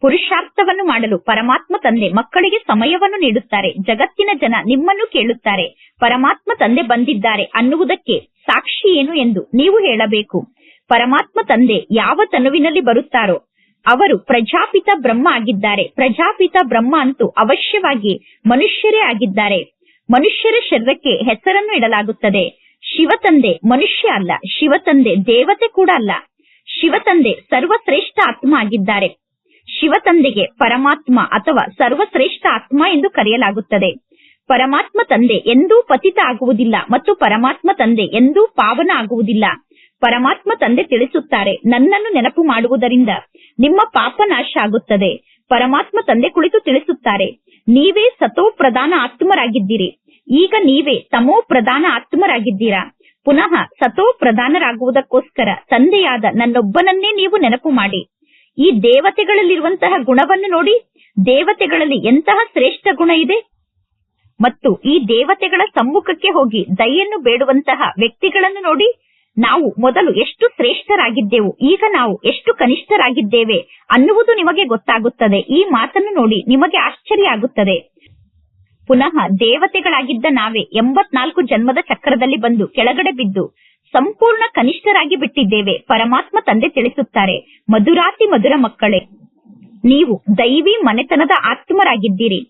ಪುರುಷಾರ್ಥವನ್ನು ಮಾಡಲು ಪರಮಾತ್ಮ ತಂದೆ ಮಕ್ಕಳಿಗೆ ಸಮಯವನ್ನು ನೀಡುತ್ತಾರೆ. ಜಗತ್ತಿನ ಜನ ನಿಮ್ಮನ್ನು ಕೇಳುತ್ತಾರೆ. ಪರಮಾತ್ಮ ತಂದೆ ಬಂದಿದ್ದಾರೆ ಅನ್ನುವುದಕ್ಕೆ ಸಾಕ್ಷಿ ಏನು ಎಂದು ನೀವು ಹೇಳಬೇಕು. ಪರಮಾತ್ಮ ತಂದೆ ಯಾವ ತನುವಿನಲ್ಲಿ ಬರುತ್ತಾರೋ ಅವರು ಪ್ರಜಾಪಿತ ಬ್ರಹ್ಮ ಆಗಿದ್ದಾರೆ. ಪ್ರಜಾಪಿತ ಬ್ರಹ್ಮ ಅಂತೂ ಅವಶ್ಯವಾಗಿ ಮನುಷ್ಯರೇ ಆಗಿದ್ದಾರೆ. ಮನುಷ್ಯರ ಶರೀರಕ್ಕೆ ಹೆಸರನ್ನು ಇಡಲಾಗುತ್ತದೆ. ಶಿವತಂದೆ ಮನುಷ್ಯ ಅಲ್ಲ. ಶಿವತಂದೆ ದೇವತೆ ಕೂಡ ಅಲ್ಲ. ಶಿವತಂದೆ ಸರ್ವಶ್ರೇಷ್ಠ ಆತ್ಮ ಆಗಿದ್ದಾರೆ. ಶಿವತಂದೆಗೆ ಪರಮಾತ್ಮ ಅಥವಾ ಸರ್ವಶ್ರೇಷ್ಠ ಆತ್ಮ ಎಂದು ಕರೆಯಲಾಗುತ್ತದೆ. ಪರಮಾತ್ಮ ತಂದೆ ಎಂದೂ ಪತಿತ ಆಗುವುದಿಲ್ಲ ಮತ್ತು ಪರಮಾತ್ಮ ತಂದೆ ಎಂದೂ ಪಾವನ ಆಗುವುದಿಲ್ಲ. ಪರಮಾತ್ಮ ತಂದೆ ತಿಳಿಸುತ್ತಾರೆ, ನನ್ನನ್ನು ನೆನಪು ಮಾಡುವುದರಿಂದ ನಿಮ್ಮ ಪಾಪ ನಾಶ ಆಗುತ್ತದೆ ಪರಮಾತ್ಮ ತಂದೆ ಕುಳಿತು ತಿಳಿಸುತ್ತಾರೆ, ನೀವೇ ಸತೋ ಪ್ರಧಾನ ಆತ್ಮರಾಗಿದ್ದೀರಿ. ಈಗ ನೀವೇ ತಮೋ ಪ್ರಧಾನ ಆತ್ಮರಾಗಿದ್ದೀರಾ. ಪುನಃ ಸತೋ ಪ್ರಧಾನರಾಗುವುದಕ್ಕೋಸ್ಕರ ತಂದೆಯಾದ ನನ್ನೊಬ್ಬನನ್ನೇ ನೀವು ನೆನಪು ಮಾಡಿ. ಈ ದೇವತೆಗಳಲ್ಲಿರುವಂತಹ ಗುಣವನ್ನು ನೋಡಿ, ದೇವತೆಗಳಲ್ಲಿ ಎಂತಹ ಶ್ರೇಷ್ಠ ಗುಣ ಇದೆ? ಮತ್ತು ಈ ದೇವತೆಗಳ ಸಮ್ಮುಖಕ್ಕೆ ಹೋಗಿ ದಯೆಯನ್ನು ಬೇಡುವಂತಹ ವ್ಯಕ್ತಿಗಳನ್ನು ನೋಡಿ ನಾವು ಮೊದಲು ಎಷ್ಟು ಶ್ರೇಷ್ಠರಾಗಿದ್ದೆವು, ಈಗ ನಾವು ಎಷ್ಟು ಕನಿಷ್ಠರಾಗಿದ್ದೇವೆ ಅನ್ನುವುದು ನಿಮಗೆ ಗೊತ್ತಾಗುತ್ತದೆ. ಈ ಮಾತನ್ನು ನೋಡಿ ನಿಮಗೆ ಆಶ್ಚರ್ಯ ಆಗುತ್ತದೆ. ಪುನಃ ದೇವತೆಗಳಾಗಿದ್ದ ನಾವೇ ಎಂಬತ್ನಾಲ್ಕು ಜನ್ಮದ ಚಕ್ರದಲ್ಲಿ ಬಂದು ಕೆಳಗಡೆ ಬಿದ್ದು ಸಂಪೂರ್ಣ ಕನಿಷ್ಠರಾಗಿ ಬಿಟ್ಟಿದ್ದೇವೆ, ಪರಮಾತ್ಮ ತಂದೆ ತಿಳಿಸುತ್ತಾರೆ, ಮಧುರಾತಿ ಮಧುರ ಮಕ್ಕಳೇ, ನೀವು ದೈವಿ ಮನೆತನದ ಆತ್ಮರಾಗಿದ್ದೀರಿ.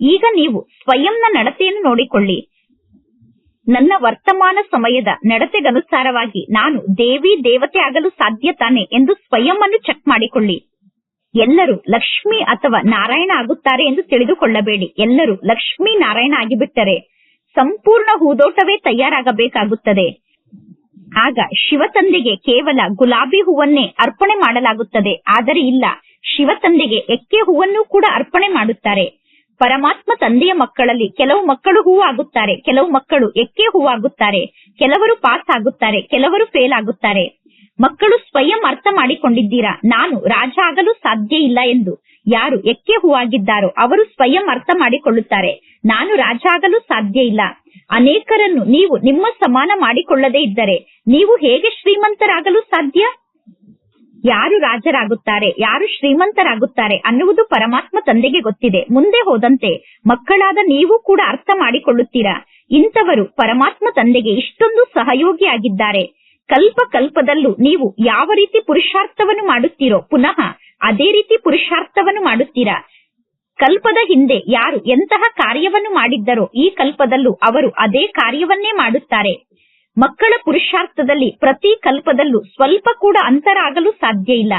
ಈಗ ನೀವು ಸ್ವಯಂನ ನಡತೆಯನ್ನು ನೋಡಿಕೊಳ್ಳಿ. ನನ್ನ ವರ್ತಮಾನ ಸಮಯದ ನಡತೆಗನುಸಾರವಾಗಿ ನಾನು ದೇವಿ ದೇವತೆ ಆಗಲು ಸಾಧ್ಯ ತಾನೆ ಎಂದು ಸ್ವಯಂ ಚೆಕ್ ಮಾಡಿಕೊಳ್ಳಿ. ಎಲ್ಲರೂ ಲಕ್ಷ್ಮಿ ಅಥವಾ ನಾರಾಯಣ ಆಗುತ್ತಾರೆ ಎಂದು ತಿಳಿದುಕೊಳ್ಳಬೇಡಿ. ಎಲ್ಲರೂ ಲಕ್ಷ್ಮಿ ನಾರಾಯಣ ಆಗಿಬಿಟ್ಟರೆ ಸಂಪೂರ್ಣ ಹೂದೋಟವೇ ತಯಾರಾಗಬೇಕಾಗುತ್ತದೆ. ಆಗ ಶಿವತಂದೆಗೆ ಕೇವಲ ಗುಲಾಬಿ ಹೂವನ್ನೇ ಅರ್ಪಣೆ ಮಾಡಲಾಗುತ್ತದೆ. ಆದರೆ ಇಲ್ಲ ಶಿವತಂದೆಗೆ ಎಕ್ಕೆ ಹೂವನ್ನು ಕೂಡ ಅರ್ಪಣೆ ಮಾಡುತ್ತಾರೆ. ಪರಮಾತ್ಮ ತಂದೆಯ ಮಕ್ಕಳಲ್ಲಿ ಕೆಲವು ಮಕ್ಕಳು ಹೂವಾಗುತ್ತಾರೆ, ಕೆಲವು ಮಕ್ಕಳು ಎಕ್ಕೆ ಹೂವಾಗುತ್ತಾರೆ, ಕೆಲವರು ಪಾಸ್ ಆಗುತ್ತಾರೆ, ಕೆಲವರು ಫೇಲ್ ಆಗುತ್ತಾರೆ. ಮಕ್ಕಳು ಸ್ವಯಂ ಅರ್ಥ ಮಾಡಿಕೊಂಡಿದ್ದೀರಾ? ನಾನು ರಾಜ ಆಗಲು ಸಾಧ್ಯ ಇಲ್ಲ ಎಂದು ಯಾರು ಎಕ್ಕೆ ಹೂವಾಗಿದ್ದಾರೋ ಅವರು ಸ್ವಯಂ ಅರ್ಥ ಮಾಡಿಕೊಳ್ಳುತ್ತಾರೆ. ನಾನು ರಾಜ ಆಗಲು ಸಾಧ್ಯ ಇಲ್ಲ. ಅನೇಕರನ್ನು ನೀವು ನಿಮ್ಮ ಸಮಾನ ಮಾಡಿಕೊಳ್ಳದೇ ಇದ್ದರೆ ನೀವು ಹೇಗೆ ಶ್ರೀಮಂತರಾಗಲು ಸಾಧ್ಯ? ಯಾರು ರಾಜರಾಗುತ್ತಾರೆ, ಯಾರು ಶ್ರೀಮಂತರಾಗುತ್ತಾರೆ ಅನ್ನುವುದು ಪರಮಾತ್ಮ ತಂದೆಗೆ ಗೊತ್ತಿದೆ. ಮುಂದೆ ಹೋದಂತೆ ಮಕ್ಕಳಾದ ನೀವು ಕೂಡ ಅರ್ಥ ಮಾಡಿಕೊಳ್ಳುತ್ತೀರಾ? ಇಂಥವರು ಪರಮಾತ್ಮ ತಂದೆಗೆ ಇಷ್ಟೊಂದು ಸಹಯೋಗಿಯಾಗಿದ್ದಾರೆ. ಕಲ್ಪ ಕಲ್ಪದಲ್ಲೂ ನೀವು ಯಾವ ರೀತಿ ಪುರುಷಾರ್ಥವನ್ನು ಮಾಡುತ್ತೀರೋ, ಪುನಃ ಅದೇ ರೀತಿ ಪುರುಷಾರ್ಥವನ್ನು ಮಾಡುತ್ತೀರಾ? ಕಲ್ಪದ ಹಿಂದೆ ಯಾರು ಎಂತಹ ಕಾರ್ಯವನ್ನು ಮಾಡಿದ್ದರೋ, ಈ ಕಲ್ಪದಲ್ಲೂ ಅವರು ಅದೇ ಕಾರ್ಯವನ್ನೇ ಮಾಡುತ್ತಾರೆ. ಮಕ್ಕಳ ಪುರುಷಾರ್ಥದಲ್ಲಿ ಪ್ರತಿ ಕಲ್ಪದಲ್ಲೂ ಸ್ವಲ್ಪ ಕೂಡ ಅಂತರ ಆಗಲು ಸಾಧ್ಯ ಇಲ್ಲ.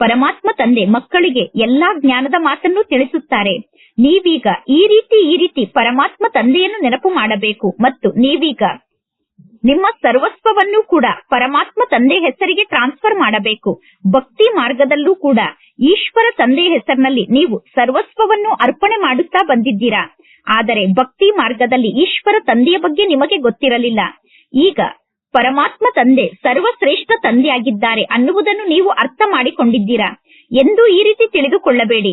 ಪರಮಾತ್ಮ ತಂದೆ ಮಕ್ಕಳಿಗೆ ಎಲ್ಲಾ ಜ್ಞಾನದ ಮಾತನ್ನು ತಿಳಿಸುತ್ತಾರೆ. ನೀವೀಗ ಈ ರೀತಿ ಈ ರೀತಿ ಪರಮಾತ್ಮ ತಂದೆಯನ್ನು ನೆನಪು ಮಾಡಬೇಕು ಮತ್ತು ನೀವೀಗ ನಿಮ್ಮ ಸರ್ವಸ್ವವನ್ನು ಕೂಡ ಪರಮಾತ್ಮ ತಂದೆ ಹೆಸರಿಗೆ ಟ್ರಾನ್ಸ್ಫರ್ ಮಾಡಬೇಕು. ಭಕ್ತಿ ಮಾರ್ಗದಲ್ಲೂ ಕೂಡ ಈಶ್ವರ ತಂದೆ ಹೆಸರಿನಲ್ಲಿ ನೀವು ಸರ್ವಸ್ವವನ್ನು ಅರ್ಪಣೆ ಮಾಡುತ್ತಾ ಬಂದಿದ್ದೀರಾ. ಆದರೆ ಭಕ್ತಿ ಮಾರ್ಗದಲ್ಲಿ ಈಶ್ವರ ತಂದೆಯ ಬಗ್ಗೆ ನಿಮಗೆ ಗೊತ್ತಿರಲಿಲ್ಲ. ಈಗ ಪರಮಾತ್ಮ ತಂದೆ ಸರ್ವಶ್ರೇಷ್ಠ ತಂದೆಯಾಗಿದ್ದಾರೆ ಅನ್ನುವುದನ್ನು ನೀವು ಅರ್ಥ ಮಾಡಿಕೊಂಡಿದ್ದೀರಾ ಎಂದು ಈ ರೀತಿ ತಿಳಿದುಕೊಳ್ಳಬೇಡಿ.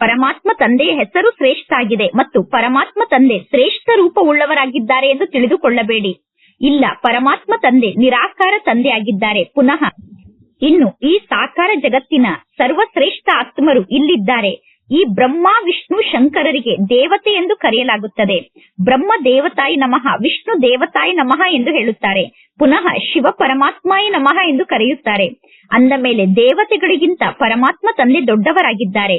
ಪರಮಾತ್ಮ ತಂದೆಯ ಹೆಸರು ಶ್ರೇಷ್ಠ ಆಗಿದೆ ಮತ್ತು ಪರಮಾತ್ಮ ತಂದೆ ಶ್ರೇಷ್ಠ ರೂಪವುಳ್ಳವರಾಗಿದ್ದಾರೆ ಎಂದು ತಿಳಿದುಕೊಳ್ಳಬೇಡಿ. ಇಲ್ಲ, ಪರಮಾತ್ಮ ತಂದೆ ನಿರಾಕಾರ ತಂದೆಯಾಗಿದ್ದಾರೆ. ಪುನಃ, ಇನ್ನು ಈ ಸಾಕಾರ ಜಗತ್ತಿನ ಸರ್ವಶ್ರೇಷ್ಠ ಆತ್ಮರು ಇಲ್ಲಿದ್ದಾರೆ. ಈ ಬ್ರಹ್ಮ, ವಿಷ್ಣು, ಶಂಕರರಿಗೆ ದೇವತೆ ಎಂದು ಕರೆಯಲಾಗುತ್ತದೆ. ಬ್ರಹ್ಮ ದೇವತಾಯಿ ನಮಃ, ವಿಷ್ಣು ದೇವತಾಯಿ ನಮಃ ಎಂದು ಹೇಳುತ್ತಾರೆ. ಪುನಃ ಶಿವ ಪರಮಾತ್ಮಾಯ ನಮಃ ಎಂದು ಕರೆಯುತ್ತಾರೆ. ಅಂದ ಮೇಲೆ ದೇವತೆಗಳಿಗಿಂತ ಪರಮಾತ್ಮ ತಂದೆ ದೊಡ್ಡವರಾಗಿದ್ದಾರೆ.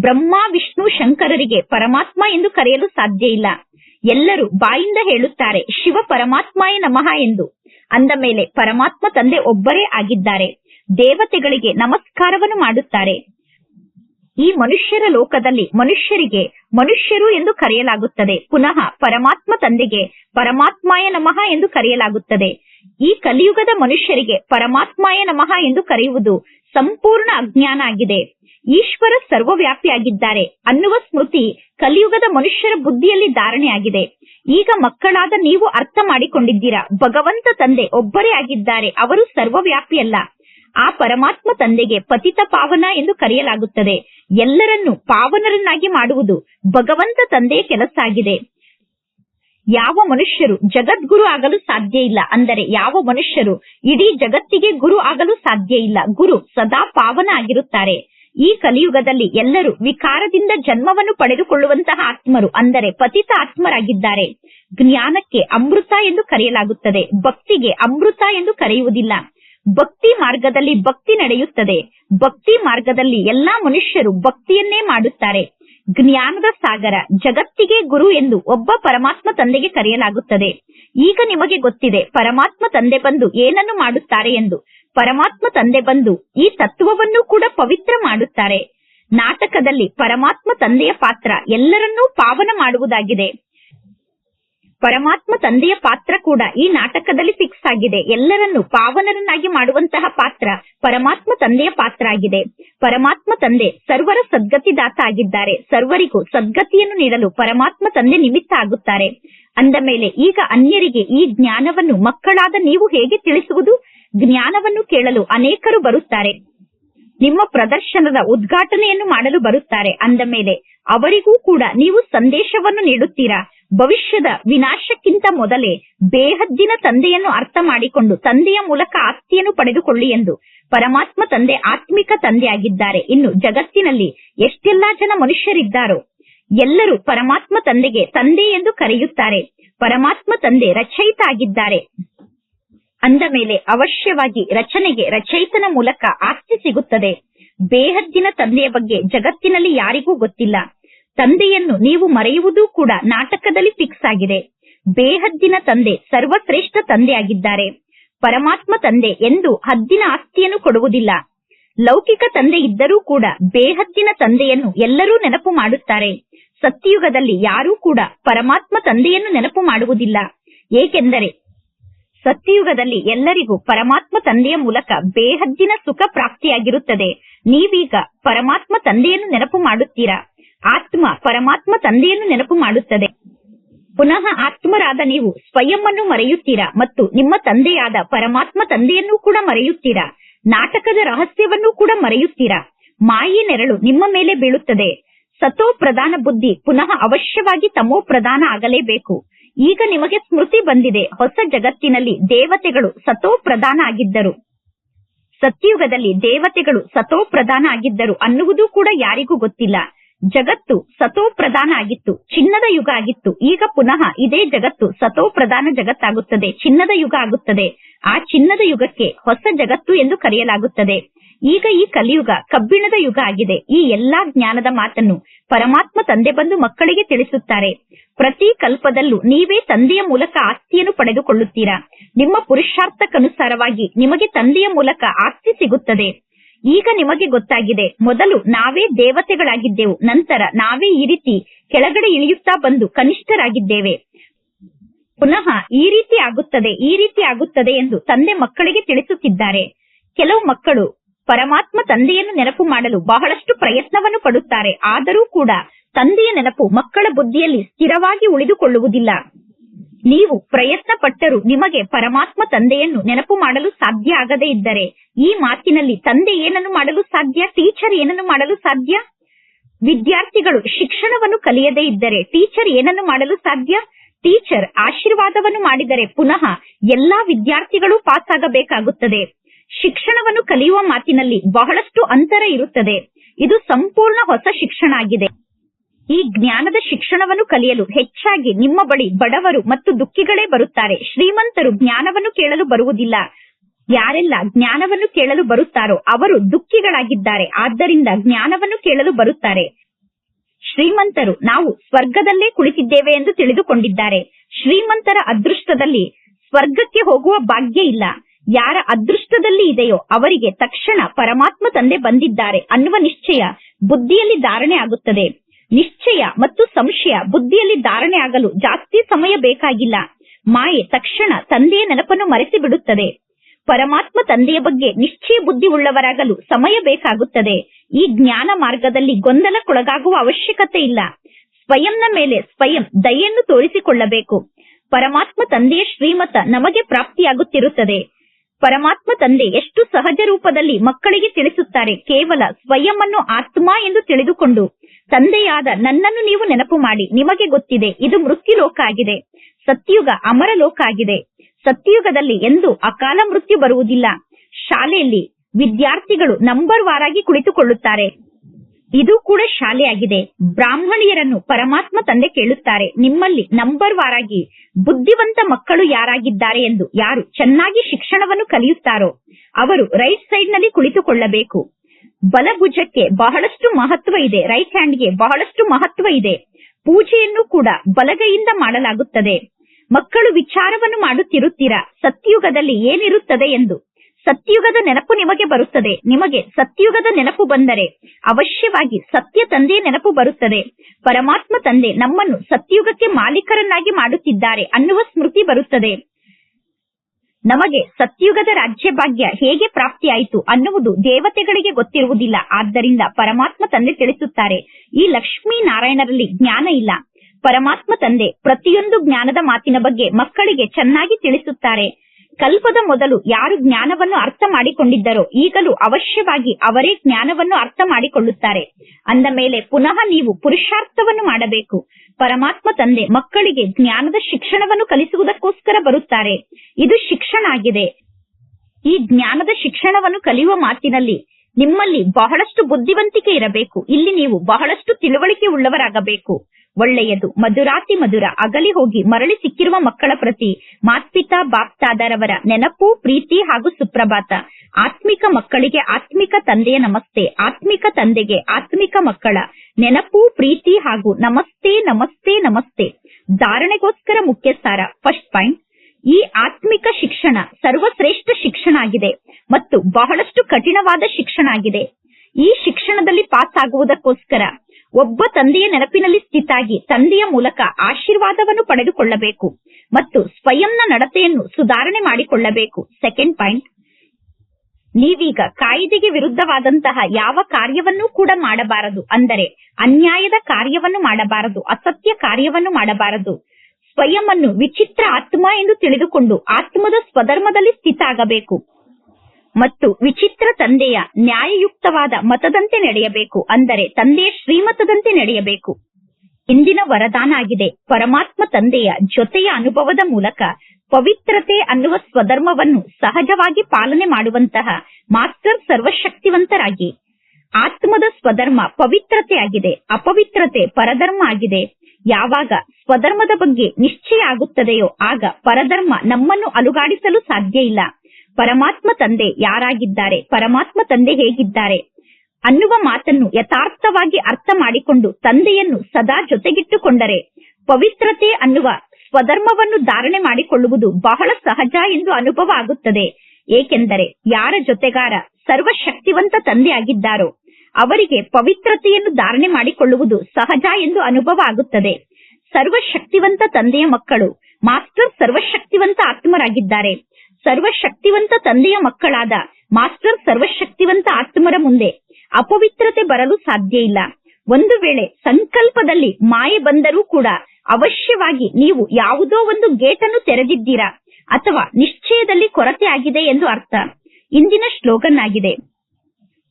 ಬ್ರಹ್ಮ, ವಿಷ್ಣು, ಶಂಕರರಿಗೆ ಪರಮಾತ್ಮ ಎಂದು ಕರೆಯಲು ಸಾಧ್ಯ ಇಲ್ಲ. ಎಲ್ಲರೂ ಬಾಯಿಂದ ಹೇಳುತ್ತಾರೆ, ಶಿವ ಪರಮಾತ್ಮಾಯ ನಮಃ ಎಂದು. ಅಂದ ಮೇಲೆ ಪರಮಾತ್ಮ ತಂದೆ ಒಬ್ಬರೇ ಆಗಿದ್ದಾರೆ. ದೇವತೆಗಳಿಗೆ ನಮಸ್ಕಾರವನ್ನು ಮಾಡುತ್ತಾರೆ. ಈ ಮನುಷ್ಯರ ಲೋಕದಲ್ಲಿ ಮನುಷ್ಯರಿಗೆ ಮನುಷ್ಯರು ಎಂದು ಕರೆಯಲಾಗುತ್ತದೆ. ಪುನಃ ಪರಮಾತ್ಮ ತಂದೆಗೆ ಪರಮಾತ್ಮಾಯ ನಮಃ ಎಂದು ಕರೆಯಲಾಗುತ್ತದೆ. ಈ ಕಲಿಯುಗದ ಮನುಷ್ಯರಿಗೆ ಪರಮಾತ್ಮಾಯ ನಮಃ ಎಂದು ಕರೆಯುವುದು ಸಂಪೂರ್ಣ ಅಜ್ಞಾನ ಆಗಿದೆ. ಈಶ್ವರ ಸರ್ವವ್ಯಾಪಿಯಾಗಿದ್ದಾರೆ ಅನ್ನುವ ಸ್ಮೃತಿ ಕಲಿಯುಗದ ಮನುಷ್ಯರ ಬುದ್ಧಿಯಲ್ಲಿ ಧಾರಣೆಯಾಗಿದೆ ಈಗ ಮಕ್ಕಳಾದ ನೀವು ಅರ್ಥ ಮಾಡಿಕೊಂಡಿದ್ದೀರಾ? ಭಗವಂತ ತಂದೆ ಒಬ್ಬರೇ ಆಗಿದ್ದಾರೆ. ಅವರು ಸರ್ವವ್ಯಾಪಿಯಲ್ಲ. ಆ ಪರಮಾತ್ಮ ತಂದೆಗೆ ಪತಿತ ಪಾವನ ಎಂದು ಕರೆಯಲಾಗುತ್ತದೆ. ಎಲ್ಲರನ್ನೂ ಪಾವನರನ್ನಾಗಿ ಮಾಡುವುದು ಭಗವಂತ ತಂದೆಯ ಕೆಲಸ ಆಗಿದೆ ಯಾವ ಮನುಷ್ಯರು ಜಗದ್ಗುರು ಆಗಲು ಸಾಧ್ಯ ಇಲ್ಲ ಅಂದರೆ ಯಾವ ಮನುಷ್ಯರು ಇಡೀ ಜಗತ್ತಿಗೆ ಗುರು ಆಗಲು ಸಾಧ್ಯ ಇಲ್ಲ, ಗುರು ಸದಾ ಪಾವನ ಆಗಿರುತ್ತಾರೆ. ಈ ಕಲಿಯುಗದಲ್ಲಿ ಎಲ್ಲರೂ ವಿಕಾರದಿಂದ ಜನ್ಮವನ್ನು ಪಡೆದುಕೊಳ್ಳುವಂತಹ ಆತ್ಮರು ಅಂದರೆ ಪತಿತ ಆತ್ಮರಾಗಿದ್ದಾರೆ. ಜ್ಞಾನಕ್ಕೆ ಅಮೃತ ಎಂದು ಕರೆಯಲಾಗುತ್ತದೆ, ಭಕ್ತಿಗೆ ಅಮೃತ ಎಂದು ಕರೆಯುವುದಿಲ್ಲ. ಭಕ್ತಿ ಮಾರ್ಗದಲ್ಲಿ ಭಕ್ತಿ ನಡೆಯುತ್ತದೆ. ಭಕ್ತಿ ಮಾರ್ಗದಲ್ಲಿ ಎಲ್ಲಾ ಮನುಷ್ಯರು ಭಕ್ತಿಯನ್ನೇ ಮಾಡುತ್ತಾರೆ. ಜ್ಞಾನದ ಸಾಗರ ಜಗತ್ತಿಗೆ ಗುರು ಎಂದು ಒಬ್ಬ ಪರಮಾತ್ಮ ತಂದೆಗೆ ಕರೆಯಲಾಗುತ್ತದೆ. ಈಗ ನಿಮಗೆ ಗೊತ್ತಿದೆ, ಪರಮಾತ್ಮ ತಂದೆ ಬಂದು ಏನನ್ನು ಮಾಡುತ್ತಾರೆ ಎಂದು. ಪರಮಾತ್ಮ ತಂದೆ ಬಂದು ಈ ತತ್ವವನ್ನು ಕೂಡ ಪವಿತ್ರ ಮಾಡುತ್ತಾರೆ. ನಾಟಕದಲ್ಲಿ ಪರಮಾತ್ಮ ತಂದೆಯ ಪಾತ್ರ ಎಲ್ಲರನ್ನೂ ಪಾವನ ಮಾಡುವುದಾಗಿದೆ. ಪರಮಾತ್ಮ ತಂದೆಯ ಪಾತ್ರ ಕೂಡ ಈ ನಾಟಕದಲ್ಲಿ ಫಿಕ್ಸ್ ಆಗಿದೆ. ಎಲ್ಲರನ್ನು ಪಾವನರನ್ನಾಗಿ ಮಾಡುವಂತಹ ಪಾತ್ರ ಪರಮಾತ್ಮ ತಂದೆಯ ಪಾತ್ರ ಆಗಿದೆ. ಪರಮಾತ್ಮ ತಂದೆ ಸರ್ವರ ಸದ್ಗತಿದಾತ ಆಗಿದ್ದಾರೆ. ಸರ್ವರಿಗೂ ಸದ್ಗತಿಯನ್ನು ನೀಡಲು ಪರಮಾತ್ಮ ತಂದೆ ನಿಮಿತ್ತ ಆಗುತ್ತಾರೆ. ಅಂದ ಮೇಲೆ ಈಗ ಅನ್ಯರಿಗೆ ಈ ಜ್ಞಾನವನ್ನು ಮಕ್ಕಳಾದ ನೀವು ಹೇಗೆ ತಿಳಿಸುವುದು? ಜ್ಞಾನವನ್ನು ಕೇಳಲು ಅನೇಕರು ಬರುತ್ತಾರೆ. ನಿಮ್ಮ ಪ್ರದರ್ಶನದ ಉದ್ಘಾಟನೆಯನ್ನು ಮಾಡಲು ಬರುತ್ತಾರೆ. ಅಂದ ಮೇಲೆ ಅವರಿಗೂ ಕೂಡ ನೀವು ಸಂದೇಶವನ್ನು ನೀಡುತ್ತೀರಾ? ಭವಿಷ್ಯದ ವಿನಾಶಕ್ಕಿಂತ ಮೊದಲೇ ಬೇಹದ್ದಿನ ತಂದೆಯನ್ನು ಅರ್ಥ ಮಾಡಿಕೊಂಡು ತಂದೆಯ ಮೂಲಕ ಆಸ್ತಿಯನ್ನು ಪಡೆದುಕೊಳ್ಳಿ ಎಂದು ಪರಮಾತ್ಮ ತಂದೆ ಆತ್ಮಿಕ ತಂದೆಯಾಗಿದ್ದಾರೆ. ಇನ್ನು ಜಗತ್ತಿನಲ್ಲಿ ಎಷ್ಟೆಲ್ಲಾ ಜನ ಮನುಷ್ಯರಿದ್ದಾರೋ, ಎಲ್ಲರೂ ಪರಮಾತ್ಮ ತಂದೆಗೆ ತಂದೆ ಎಂದು ಕರೆಯುತ್ತಾರೆ. ಪರಮಾತ್ಮ ತಂದೆ ರಚಯಿತ ಆಗಿದ್ದಾರೆ ಅಂದ ಮೇಲೆ ಅವಶ್ಯವಾಗಿ ರಚನೆಗೆ ರಚಯಿತನ ಮೂಲಕ ಆಸ್ತಿ ಸಿಗುತ್ತದೆ. ಬೇಹದ್ದಿನ ತಂದೆಯ ಬಗ್ಗೆ ಜಗತ್ತಿನಲ್ಲಿ ಯಾರಿಗೂ ಗೊತ್ತಿಲ್ಲ. ತಂದೆಯನ್ನು ನೀವು ಮರೆಯುವುದೂ ಕೂಡ ನಾಟಕದಲ್ಲಿ ಫಿಕ್ಸ್ ಆಗಿದೆ. ಬೇಹದ್ದಿನ ತಂದೆ, ಸರ್ವಶ್ರೇಷ್ಠ ತಂದೆಯಾಗಿದ್ದಾರೆ. ಪರಮಾತ್ಮ ತಂದೆ ಎಂದು ಹದ್ದಿನ ಆಸ್ತಿಯನ್ನು ಕೊಡುವುದಿಲ್ಲ. ಲೌಕಿಕ ತಂದೆ ಇದ್ದರೂ ಕೂಡ ಬೇಹದ್ದಿನ ತಂದೆಯನ್ನು ಎಲ್ಲರೂ ನೆನಪು ಮಾಡುತ್ತಾರೆ. ಸತ್ಯಯುಗದಲ್ಲಿ ಯಾರೂ ಕೂಡ ಪರಮಾತ್ಮ ತಂದೆಯನ್ನು ನೆನಪು ಮಾಡುವುದಿಲ್ಲ. ಏಕೆಂದರೆ ಸತ್ಯಯುಗದಲ್ಲಿ ಎಲ್ಲರಿಗೂ ಪರಮಾತ್ಮ ತಂದೆಯ ಮೂಲಕ ಬೇಹದ್ದಿನ ಸುಖ ಪ್ರಾಪ್ತಿಯಾಗಿರುತ್ತದೆ. ನೀವೀಗ ಪರಮಾತ್ಮ ತಂದೆಯನ್ನು ನೆನಪು ಮಾಡುತ್ತೀರಾ? ಆತ್ಮ ಪರಮಾತ್ಮ ತಂದೆಯನ್ನು ನೆನಪು ಮಾಡುತ್ತದೆ. ಪುನಃ ಆತ್ಮರಾದ ನೀವು ಸ್ವಯಂ ಅನ್ನು ಮರೆಯುತ್ತೀರಾ ಮತ್ತು ನಿಮ್ಮ ತಂದೆಯಾದ ಪರಮಾತ್ಮ ತಂದೆಯನ್ನು ಕೂಡ ಮರೆಯುತ್ತೀರಾ? ನಾಟಕದ ರಹಸ್ಯವನ್ನು ಕೂಡ ಮರೆಯುತ್ತೀರಾ? ಮಾಯೆ ನೆರಳು ನಿಮ್ಮ ಮೇಲೆ ಬೀಳುತ್ತದೆ. ಸತೋ ಪ್ರಧಾನ ಬುದ್ಧಿ ಪುನಃ ಅವಶ್ಯವಾಗಿ ತಮೋ ಪ್ರಧಾನ ಆಗಲೇಬೇಕು. ಈಗ ನಿಮಗೆ ಸ್ಮೃತಿ ಬಂದಿದೆ. ಹೊಸ ಜಗತ್ತಿನಲ್ಲಿ ದೇವತೆಗಳು ಸತೋ ಪ್ರಧಾನ ಆಗಿದ್ದರು. ಸತ್ಯಯುಗದಲ್ಲಿ ದೇವತೆಗಳು ಸತೋ ಪ್ರಧಾನ ಆಗಿದ್ದರು ಅನ್ನುವುದು ಕೂಡ ಯಾರಿಗೂ ಗೊತ್ತಿಲ್ಲ. ಜಗತ್ತು ಸತೋ ಪ್ರಧಾನ ಆಗಿತ್ತು, ಚಿನ್ನದ ಯುಗ ಆಗಿತ್ತು. ಈಗ ಪುನಃ ಇದೇ ಜಗತ್ತು ಸತೋ ಪ್ರಧಾನ ಜಗತ್ತಾಗುತ್ತದೆ, ಚಿನ್ನದ ಯುಗ ಆಗುತ್ತದೆ. ಆ ಚಿನ್ನದ ಯುಗಕ್ಕೆ ಹೊಸ ಜಗತ್ತು ಎಂದು ಕರೆಯಲಾಗುತ್ತದೆ. ಈಗ ಈ ಕಲಿಯುಗ ಕಬ್ಬಿಣದ ಯುಗ ಆಗಿದೆ. ಈ ಎಲ್ಲಾ ಜ್ಞಾನದ ಮಾತನ್ನು ಪರಮಾತ್ಮ ತಂದೆ ಬಂದು ಮಕ್ಕಳಿಗೆ ತಿಳಿಸುತ್ತಾರೆ. ಪ್ರತಿ ಕಲ್ಪದಲ್ಲೂ ನೀವೇ ತಂದೆಯ ಮೂಲಕ ಆಸ್ತಿಯನ್ನು ಪಡೆದುಕೊಳ್ಳುತ್ತೀರಾ? ನಿಮ್ಮ ಪುರುಷಾರ್ಥಕ್ಕನುಸಾರವಾಗಿ ನಿಮಗೆ ತಂದೆಯ ಮೂಲಕ ಆಸ್ತಿ ಸಿಗುತ್ತದೆ. ಈಗ ನಿಮಗೆ ಗೊತ್ತಾಗಿದೆ. ಮೊದಲು ನಾವೇ ದೇವತೆಗಳಾಗಿದ್ದೆವು. ನಂತರ ನಾವೇ ಈ ರೀತಿ ಕೆಳಗಡೆ ಇಳಿಯುತ್ತಾ ಬಂದು ಕನಿಷ್ಠರಾಗಿದ್ದೇವೆ. ಪುನಃ ಈ ರೀತಿ ಆಗುತ್ತದೆ, ಈ ರೀತಿ ಆಗುತ್ತದೆ ಎಂದು ತಂದೆ ಮಕ್ಕಳಿಗೆ ತಿಳಿಸುತ್ತಿದ್ದಾರೆ. ಕೆಲವು ಮಕ್ಕಳು ಪರಮಾತ್ಮ ತಂದೆಯನ್ನು ನೆನಪು ಮಾಡಲು ಬಹಳಷ್ಟು ಪ್ರಯತ್ನವನ್ನು ಪಡುತ್ತಾರೆ. ಆದರೂ ಕೂಡ ತಂದೆಯ ನೆನಪು ಮಕ್ಕಳ ಬುದ್ಧಿಯಲ್ಲಿ ಸ್ಥಿರವಾಗಿ ಉಳಿದುಕೊಳ್ಳುವುದಿಲ್ಲ. ನೀವು ಪ್ರಯತ್ನ ಪಟ್ಟರೂ ನಿಮಗೆ ಪರಮಾತ್ಮ ತಂದೆಯನ್ನು ನೆನಪು ಮಾಡಲು ಸಾಧ್ಯ ಆಗದೇ ಇದ್ದರೆ ಈ ಮಾತಿನಲ್ಲಿ ತಂದೆ ಏನನ್ನು ಮಾಡಲು ಸಾಧ್ಯ? ಟೀಚರ್ ಏನನ್ನು ಮಾಡಲು ಸಾಧ್ಯ? ವಿದ್ಯಾರ್ಥಿಗಳು ಶಿಕ್ಷಣವನ್ನು ಕಲಿಯದೇ ಇದ್ದರೆ ಟೀಚರ್ ಏನನ್ನು ಮಾಡಲು ಸಾಧ್ಯ? ಟೀಚರ್ ಆಶೀರ್ವಾದವನ್ನು ಮಾಡಿದರೆ ಪುನಃ ಎಲ್ಲಾ ವಿದ್ಯಾರ್ಥಿಗಳು ಪಾಸ್ ಆಗಬೇಕಾಗುತ್ತದೆ ಶಿಕ್ಷಣವನ್ನು ಕಲಿಯುವ ಮಾತಿನಲ್ಲಿ ಬಹಳಷ್ಟು ಅಂತರ ಇರುತ್ತದೆ. ಇದು ಸಂಪೂರ್ಣ ಹೊಸ ಶಿಕ್ಷಣ ಆಗಿದೆ. ಈ ಜ್ಞಾನದ ಶಿಕ್ಷಣವನ್ನು ಕಲಿಯಲು ಹೆಚ್ಚಾಗಿ ನಿಮ್ಮ ಬಳಿ ಬಡವರು ಮತ್ತು ದುಃಖಿಗಳೇ ಬರುತ್ತಾರೆ. ಶ್ರೀಮಂತರು ಜ್ಞಾನವನ್ನು ಕೇಳಲು ಬರುವುದಿಲ್ಲ. ಯಾರೆಲ್ಲ ಜ್ಞಾನವನ್ನು ಕೇಳಲು ಬರುತ್ತಾರೋ ಅವರು ದುಃಖಿಗಳಾಗಿದ್ದಾರೆ. ಆದ್ದರಿಂದ ಜ್ಞಾನವನ್ನು ಕೇಳಲು ಬರುತ್ತಾರೆ. ಶ್ರೀಮಂತರು ನಾವು ಸ್ವರ್ಗದಲ್ಲೇ ಕುಳಿತಿದ್ದೇವೆ ಎಂದು ತಿಳಿದುಕೊಂಡಿದ್ದಾರೆ. ಶ್ರೀಮಂತರ ಅದೃಷ್ಟದಲ್ಲಿ ಸ್ವರ್ಗಕ್ಕೆ ಹೋಗುವ ಭಾಗ್ಯ ಇಲ್ಲ. ಯಾರ ಅದೃಷ್ಟದಲ್ಲಿ ಇದೆಯೋ ಅವರಿಗೆ ತಕ್ಷಣ ಪರಮಾತ್ಮ ತಂದೆ ಬಂದಿದ್ದಾರೆ ಅನ್ನುವ ನಿಶ್ಚಯ ಬುದ್ಧಿಯಲ್ಲಿ ಧಾರಣೆ ಆಗುತ್ತದೆ. ನಿಶ್ಚಯ ಮತ್ತು ಸಂಶಯ ಬುದ್ಧಿಯಲ್ಲಿ ಧಾರಣೆ ಆಗಲು ಜಾಸ್ತಿ ಸಮಯ ಬೇಕಾಗಿಲ್ಲ. ಮಾಯೆ ತಕ್ಷಣ ತಂದೆಯ ನೆನಪನ್ನು ಮರೆಸಿ ಬಿಡುತ್ತದೆ ಪರಮಾತ್ಮ ತಂದೆಯ ಬಗ್ಗೆ ನಿಶ್ಚಯ ಬುದ್ಧಿ ಉಳ್ಳವರಾಗಲು ಸಮಯ ಬೇಕಾಗುತ್ತದೆ. ಈ ಜ್ಞಾನ ಮಾರ್ಗದಲ್ಲಿ ಗೊಂದಲಕ್ಕೊಳಗಾಗುವ ಅವಶ್ಯಕತೆ ಇಲ್ಲ. ಸ್ವಯಂನ ಮೇಲೆ ಸ್ವಯಂ ದಯೆಯನ್ನು ತೋರಿಸಿಕೊಳ್ಳಬೇಕು. ಪರಮಾತ್ಮ ತಂದೆಯ ಶ್ರೀಮತ ನಮಗೆ ಪ್ರಾಪ್ತಿಯಾಗುತ್ತಿರುತ್ತದೆ. ಪರಮಾತ್ಮ ತಂದೆ ಎಷ್ಟು ಸಹಜ ರೂಪದಲ್ಲಿ ಮಕ್ಕಳಿಗೆ ತಿಳಿಸುತ್ತಾರೆ ಕೇವಲ ಸ್ವಯಂವನ್ನು ಆತ್ಮ ಎಂದು ತಿಳಿದುಕೊಂಡು. ತಂದೆಯಾದ ನನ್ನನ್ನು ನೀವು ನೆನಪು ಮಾಡಿ. ನಿಮಗೆ ಗೊತ್ತಿದೆ, ಇದು ಮೃತ್ಯು ಲೋಕ ಆಗಿದೆ ಸತ್ಯುಗ ಅಮರ ಲೋಕ ಆಗಿದೆ ಸತ್ಯುಗದಲ್ಲಿ ಎಂದು ಅಕಾಲ ಮೃತ್ಯು ಬರುವುದಿಲ್ಲ. ಶಾಲೆಯಲ್ಲಿ ವಿದ್ಯಾರ್ಥಿಗಳು ನಂಬರ್ ವಾರಾಗಿ ಕುಳಿತುಕೊಳ್ಳುತ್ತಾರೆ. ಇದು ಕೂಡ ಶಾಲೆಯಾಗಿದೆ. ಬ್ರಾಹ್ಮಣಿಯರನ್ನು ಪರಮಾತ್ಮ ತಂದೆ ಕೇಳುತ್ತಾರೆ. ನಿಮ್ಮಲ್ಲಿ ನಂಬರ್ ವಾರಾಗಿ ಬುದ್ಧಿವಂತ ಮಕ್ಕಳು ಯಾರಾಗಿದ್ದಾರೆ ಎಂದು ಯಾರು ಚೆನ್ನಾಗಿ ಶಿಕ್ಷಣವನ್ನು ಕಲಿಯುತ್ತಾರೋ, ಅವರು ರೈಟ್ ಸೈಡ್ನಲ್ಲಿ ಕುಳಿತುಕೊಳ್ಳಬೇಕು. ಬಲಭುಜಕ್ಕೆ ಬಹಳಷ್ಟು ಮಹತ್ವ ಇದೆ. ರೈಟ್ ಹ್ಯಾಂಡ್ಗೆ ಬಹಳಷ್ಟು ಮಹತ್ವ ಇದೆ. ಪೂಜೆಯನ್ನು ಕೂಡ ಬಲಗೈಯಿಂದ ಮಾಡಲಾಗುತ್ತದೆ. ಮಕ್ಕಳು ವಿಚಾರವನ್ನು ಮಾಡುತ್ತಿರುತ್ತೀರಾ? ಸತ್ಯುಗದಲ್ಲಿ ಏನಿರುತ್ತದೆ ಎಂದು? ಸತ್ಯುಗದ ನೆನಪು ನಿಮಗೆ ಬರುತ್ತದೆ. ನಿಮಗೆ ಸತ್ಯುಗದ ನೆನಪು ಬಂದರೆ ಅವಶ್ಯವಾಗಿ ಸತ್ಯ ತಂದೆ ನೆನಪು ಬರುತ್ತದೆ. ಪರಮಾತ್ಮ ತಂದೆ ನಮ್ಮನ್ನು ಸತ್ಯುಗಕ್ಕೆ ಮಾಲೀಕರನ್ನಾಗಿ ಮಾಡುತ್ತಿದ್ದಾರೆ ಅನ್ನುವ ಸ್ಮೃತಿ ಬರುತ್ತದೆ. ನಮಗೆ ಸತ್ಯುಗದ ರಾಜ್ಯ ಭಾಗ್ಯ ಹೇಗೆ ಪ್ರಾಪ್ತಿಯಾಯಿತು ಅನ್ನುವುದು ದೇವತೆಗಳಿಗೆ ಗೊತ್ತಿರುವುದಿಲ್ಲ. ಆದ್ದರಿಂದ ಪರಮಾತ್ಮ ತಂದೆ ತಿಳಿಸುತ್ತಾರೆ, ಈ ಲಕ್ಷ್ಮೀ ನಾರಾಯಣರಲ್ಲಿ ಜ್ಞಾನ ಇಲ್ಲ. ಪರಮಾತ್ಮ ತಂದೆ ಪ್ರತಿಯೊಂದು ಜ್ಞಾನದ ಮಾತಿನ ಬಗ್ಗೆ ಮಕ್ಕಳಿಗೆ ಚೆನ್ನಾಗಿ ತಿಳಿಸುತ್ತಾರೆ. ಕಲ್ಪದ ಮೊದಲು ಯಾರು ಜ್ಞಾನವನ್ನು ಅರ್ಥ ಮಾಡಿಕೊಂಡಿದ್ದರೋ ಈಗಲೂ ಅವಶ್ಯವಾಗಿ ಅವರೇ ಜ್ಞಾನವನ್ನು ಅರ್ಥ ಮಾಡಿಕೊಳ್ಳುತ್ತಾರೆ. ಅಂದ ಮೇಲೆ ಪುನಃ ನೀವು ಪುರುಷಾರ್ಥವನ್ನು ಮಾಡಬೇಕು. ಪರಮಾತ್ಮ ತಂದೆ ಮಕ್ಕಳಿಗೆ ಜ್ಞಾನದ ಶಿಕ್ಷಣವನ್ನು ಕಲಿಸುವುದಕ್ಕೋಸ್ಕರ ಬರುತ್ತಾರೆ. ಇದು ಶಿಕ್ಷಣ ಆಗಿದೆ. ಈ ಜ್ಞಾನದ ಶಿಕ್ಷಣವನ್ನು ಕಲಿಯುವ ಮಾತಿನಲ್ಲಿ ನಿಮ್ಮಲ್ಲಿ ಬಹಳಷ್ಟು ಬುದ್ಧಿವಂತಿಕೆ ಇರಬೇಕು. ಇಲ್ಲಿ ನೀವು ಬಹಳಷ್ಟು ತಿಳುವಳಿಕೆ ಉಳ್ಳವರಾಗಬೇಕು. ಒಳ್ಳೆಯದು. ಮಧುರಾತಿ ಮಧುರ, ಅಗಲಿ ಹೋಗಿ ಮರಳಿ ಸಿಕ್ಕಿರುವ ಮಕ್ಕಳ ಪ್ರತಿ ಮಾತ್ಪಿತಾ ಬಾಪ್ತಾದರವರ ನೆನಪು, ಪ್ರೀತಿ ಹಾಗೂ ಸುಪ್ರಭಾತ. ಆತ್ಮಿಕ ಮಕ್ಕಳಿಗೆ ಆತ್ಮಿಕ ತಂದೆಯ ನಮಸ್ತೆ, ಆತ್ಮಿಕ ತಂದೆಗೆ ಆತ್ಮಿಕ ಮಕ್ಕಳ ನೆನಪು, ಪ್ರೀತಿ ಹಾಗೂ ನಮಸ್ತೆ ನಮಸ್ತೆ ನಮಸ್ತೆ. ಧಾರಣೆಗೋಸ್ಕರ ಮುಖ್ಯ ಸಾರ ಫಸ್ಟ್ ಪಾಯಿಂಟ್ ಈ ಆತ್ಮಿಕ ಶಿಕ್ಷಣ ಸರ್ವಶ್ರೇಷ್ಠ ಶಿಕ್ಷಣ ಆಗಿದೆ ಮತ್ತು ಬಹಳಷ್ಟು ಕಠಿಣವಾದ ಶಿಕ್ಷಣ ಆಗಿದೆ. ಈ ಶಿಕ್ಷಣದಲ್ಲಿ ಪಾಸ್ ಆಗುವುದಕ್ಕೋಸ್ಕರ ಒಬ್ಬ ತಂದೆಯ ನೆನಪಿನಲ್ಲಿ ಸ್ಥಿತಾಗಿ ತಂದೆಯ ಮೂಲಕ ಆಶೀರ್ವಾದವನ್ನು ಪಡೆದುಕೊಳ್ಳಬೇಕು ಮತ್ತು ಸ್ವಯಂನ ನಡತೆಯನ್ನು ಸುಧಾರಣೆ ಮಾಡಿಕೊಳ್ಳಬೇಕು. ಸೆಕೆಂಡ್ ಪಾಯಿಂಟ್ ನೀವೀಗ ಕಾಯಿದೆಗೆ ವಿರುದ್ಧವಾದಂತಹ ಯಾವ ಕಾರ್ಯವನ್ನೂ ಕೂಡ ಮಾಡಬಾರದು. ಅಂದರೆ ಅನ್ಯಾಯದ ಕಾರ್ಯವನ್ನು ಮಾಡಬಾರದು, ಅಸತ್ಯ ಕಾರ್ಯವನ್ನು ಮಾಡಬಾರದು. ಸ್ವಯಂ ಅನ್ನು ವಿಚಿತ್ರ ಆತ್ಮ ಎಂದು ತಿಳಿದುಕೊಂಡು ಆತ್ಮದ ಸ್ವಧರ್ಮದಲ್ಲಿ ಸ್ಥಿತ ಆಗಬೇಕು ಮತ್ತು ವಿಚಿತ್ರ ತಂದೆಯ ನ್ಯಾಯಯುಕ್ತವಾದ ಮತದಂತೆ ನಡೆಯಬೇಕು. ಅಂದರೆ ತಂದೆಯ ಶ್ರೀಮತದಂತೆ ನಡೆಯಬೇಕು. ಇಂದಿನ ವರದಾನ ಆಗಿದೆ. ಪರಮಾತ್ಮ ತಂದೆಯ ಜೊತೆಯ ಅನುಭವದ ಮೂಲಕ ಪವಿತ್ರತೆ ಅನ್ನುವ ಸ್ವಧರ್ಮವನ್ನು ಸಹಜವಾಗಿ ಪಾಲನೆ ಮಾಡುವಂತಹ ಮಾಸ್ಟರ್ ಸರ್ವಶಕ್ತಿವಂತರಾಗಿ. ಆತ್ಮದ ಸ್ವಧರ್ಮ ಪವಿತ್ರತೆ ಆಗಿದೆ. ಅಪವಿತ್ರತೆ ಪರಧರ್ಮ ಆಗಿದೆ. ಯಾವಾಗ ಸ್ವಧರ್ಮದ ಬಗ್ಗೆ ನಿಶ್ಚಯ ಆಗುತ್ತದೆಯೋ ಆಗ ಪರಧರ್ಮ ನಮ್ಮನ್ನು ಅಲುಗಾಡಿಸಲು ಸಾಧ್ಯ ಇಲ್ಲ. ಪರಮಾತ್ಮ ತಂದೆ ಯಾರಾಗಿದ್ದಾರೆ? ಪರಮಾತ್ಮ ತಂದೆ ಹೇಗಿದ್ದಾರೆ? ಅನ್ನುವ ಮಾತನ್ನು ಯಥಾರ್ಥವಾಗಿ ಅರ್ಥ ಮಾಡಿಕೊಂಡು ತಂದೆಯನ್ನು ಸದಾ ಜೊತೆಗಿಟ್ಟುಕೊಂಡರೆ ಪವಿತ್ರತೆ ಅನ್ನುವ ಸ್ವಧರ್ಮವನ್ನು ಧಾರಣೆ ಮಾಡಿಕೊಳ್ಳುವುದು ಬಹಳ ಸಹಜ ಎಂದು ಅನುಭವ ಆಗುತ್ತದೆ. ಏಕೆಂದರೆ ಯಾರ ಜೊತೆಗಾರ ಸರ್ವಶಕ್ತಿವಂತ ತಂದೆಯಾಗಿದ್ದಾರೋ ಅವರಿಗೆ ಪವಿತ್ರತೆಯನ್ನು ಧಾರಣೆ ಮಾಡಿಕೊಳ್ಳುವುದು ಸಹಜ ಎಂದು ಅನುಭವ ಆಗುತ್ತದೆ. ಸರ್ವಶಕ್ತಿವಂತ ತಂದೆಯ ಮಕ್ಕಳು ಮಾಸ್ಟರ್ ಸರ್ವಶಕ್ತಿವಂತ ಆತ್ಮರಾಗಿದ್ದಾರೆ. ಸರ್ವಶಕ್ತಿವಂತ ತಂದೆಯ ಮಕ್ಕಳಾದ ಮಾಸ್ಟರ್ ಸರ್ವಶಕ್ತಿವಂತ ಆತ್ಮರ ಮುಂದೆ ಅಪವಿತ್ರತೆ ಬರಲು ಸಾಧ್ಯ ಇಲ್ಲ. ಒಂದು ವೇಳೆ ಸಂಕಲ್ಪದಲ್ಲಿ ಮಾಯೆ ಬಂದರೂ ಕೂಡ ಅವಶ್ಯವಾಗಿ ನೀವು ಯಾವುದೋ ಒಂದು ಗೇಟ್ ಅನ್ನು ತೆರೆದಿದ್ದೀರಾ ಅಥವಾ ನಿಶ್ಚಯದಲ್ಲಿ ಕೊರತೆ ಆಗಿದೆ ಎಂದು ಅರ್ಥ. ಇಂದಿನ ಸ್ಲೋಗನ್ ಆಗಿದೆ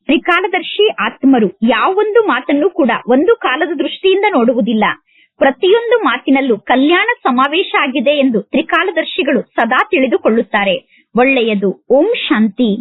ತ್ರಿಕಾಲದರ್ಶಿ ಆತ್ಮರು ಯಾವೊಂದು ಮಾತನ್ನು ಕೂಡ ಒಂದು ಕಾಲದ ದೃಷ್ಟಿಯಿಂದ ನೋಡುವುದಿಲ್ಲ. ಪ್ರತಿಯೊಂದು ಮಾತಿನಲ್ಲೂ ಕಲ್ಯಾಣ ಸಮಾವೇಶ ಆಗಿದೆ ಎಂದು ತ್ರಿಕಾಲದರ್ಶಿಗಳು ಸದಾ ತಿಳಿದುಕೊಳ್ಳುತ್ತಾರೆ. ಒಳ್ಳೆಯದು. ಓಂ ಶಾಂತಿ.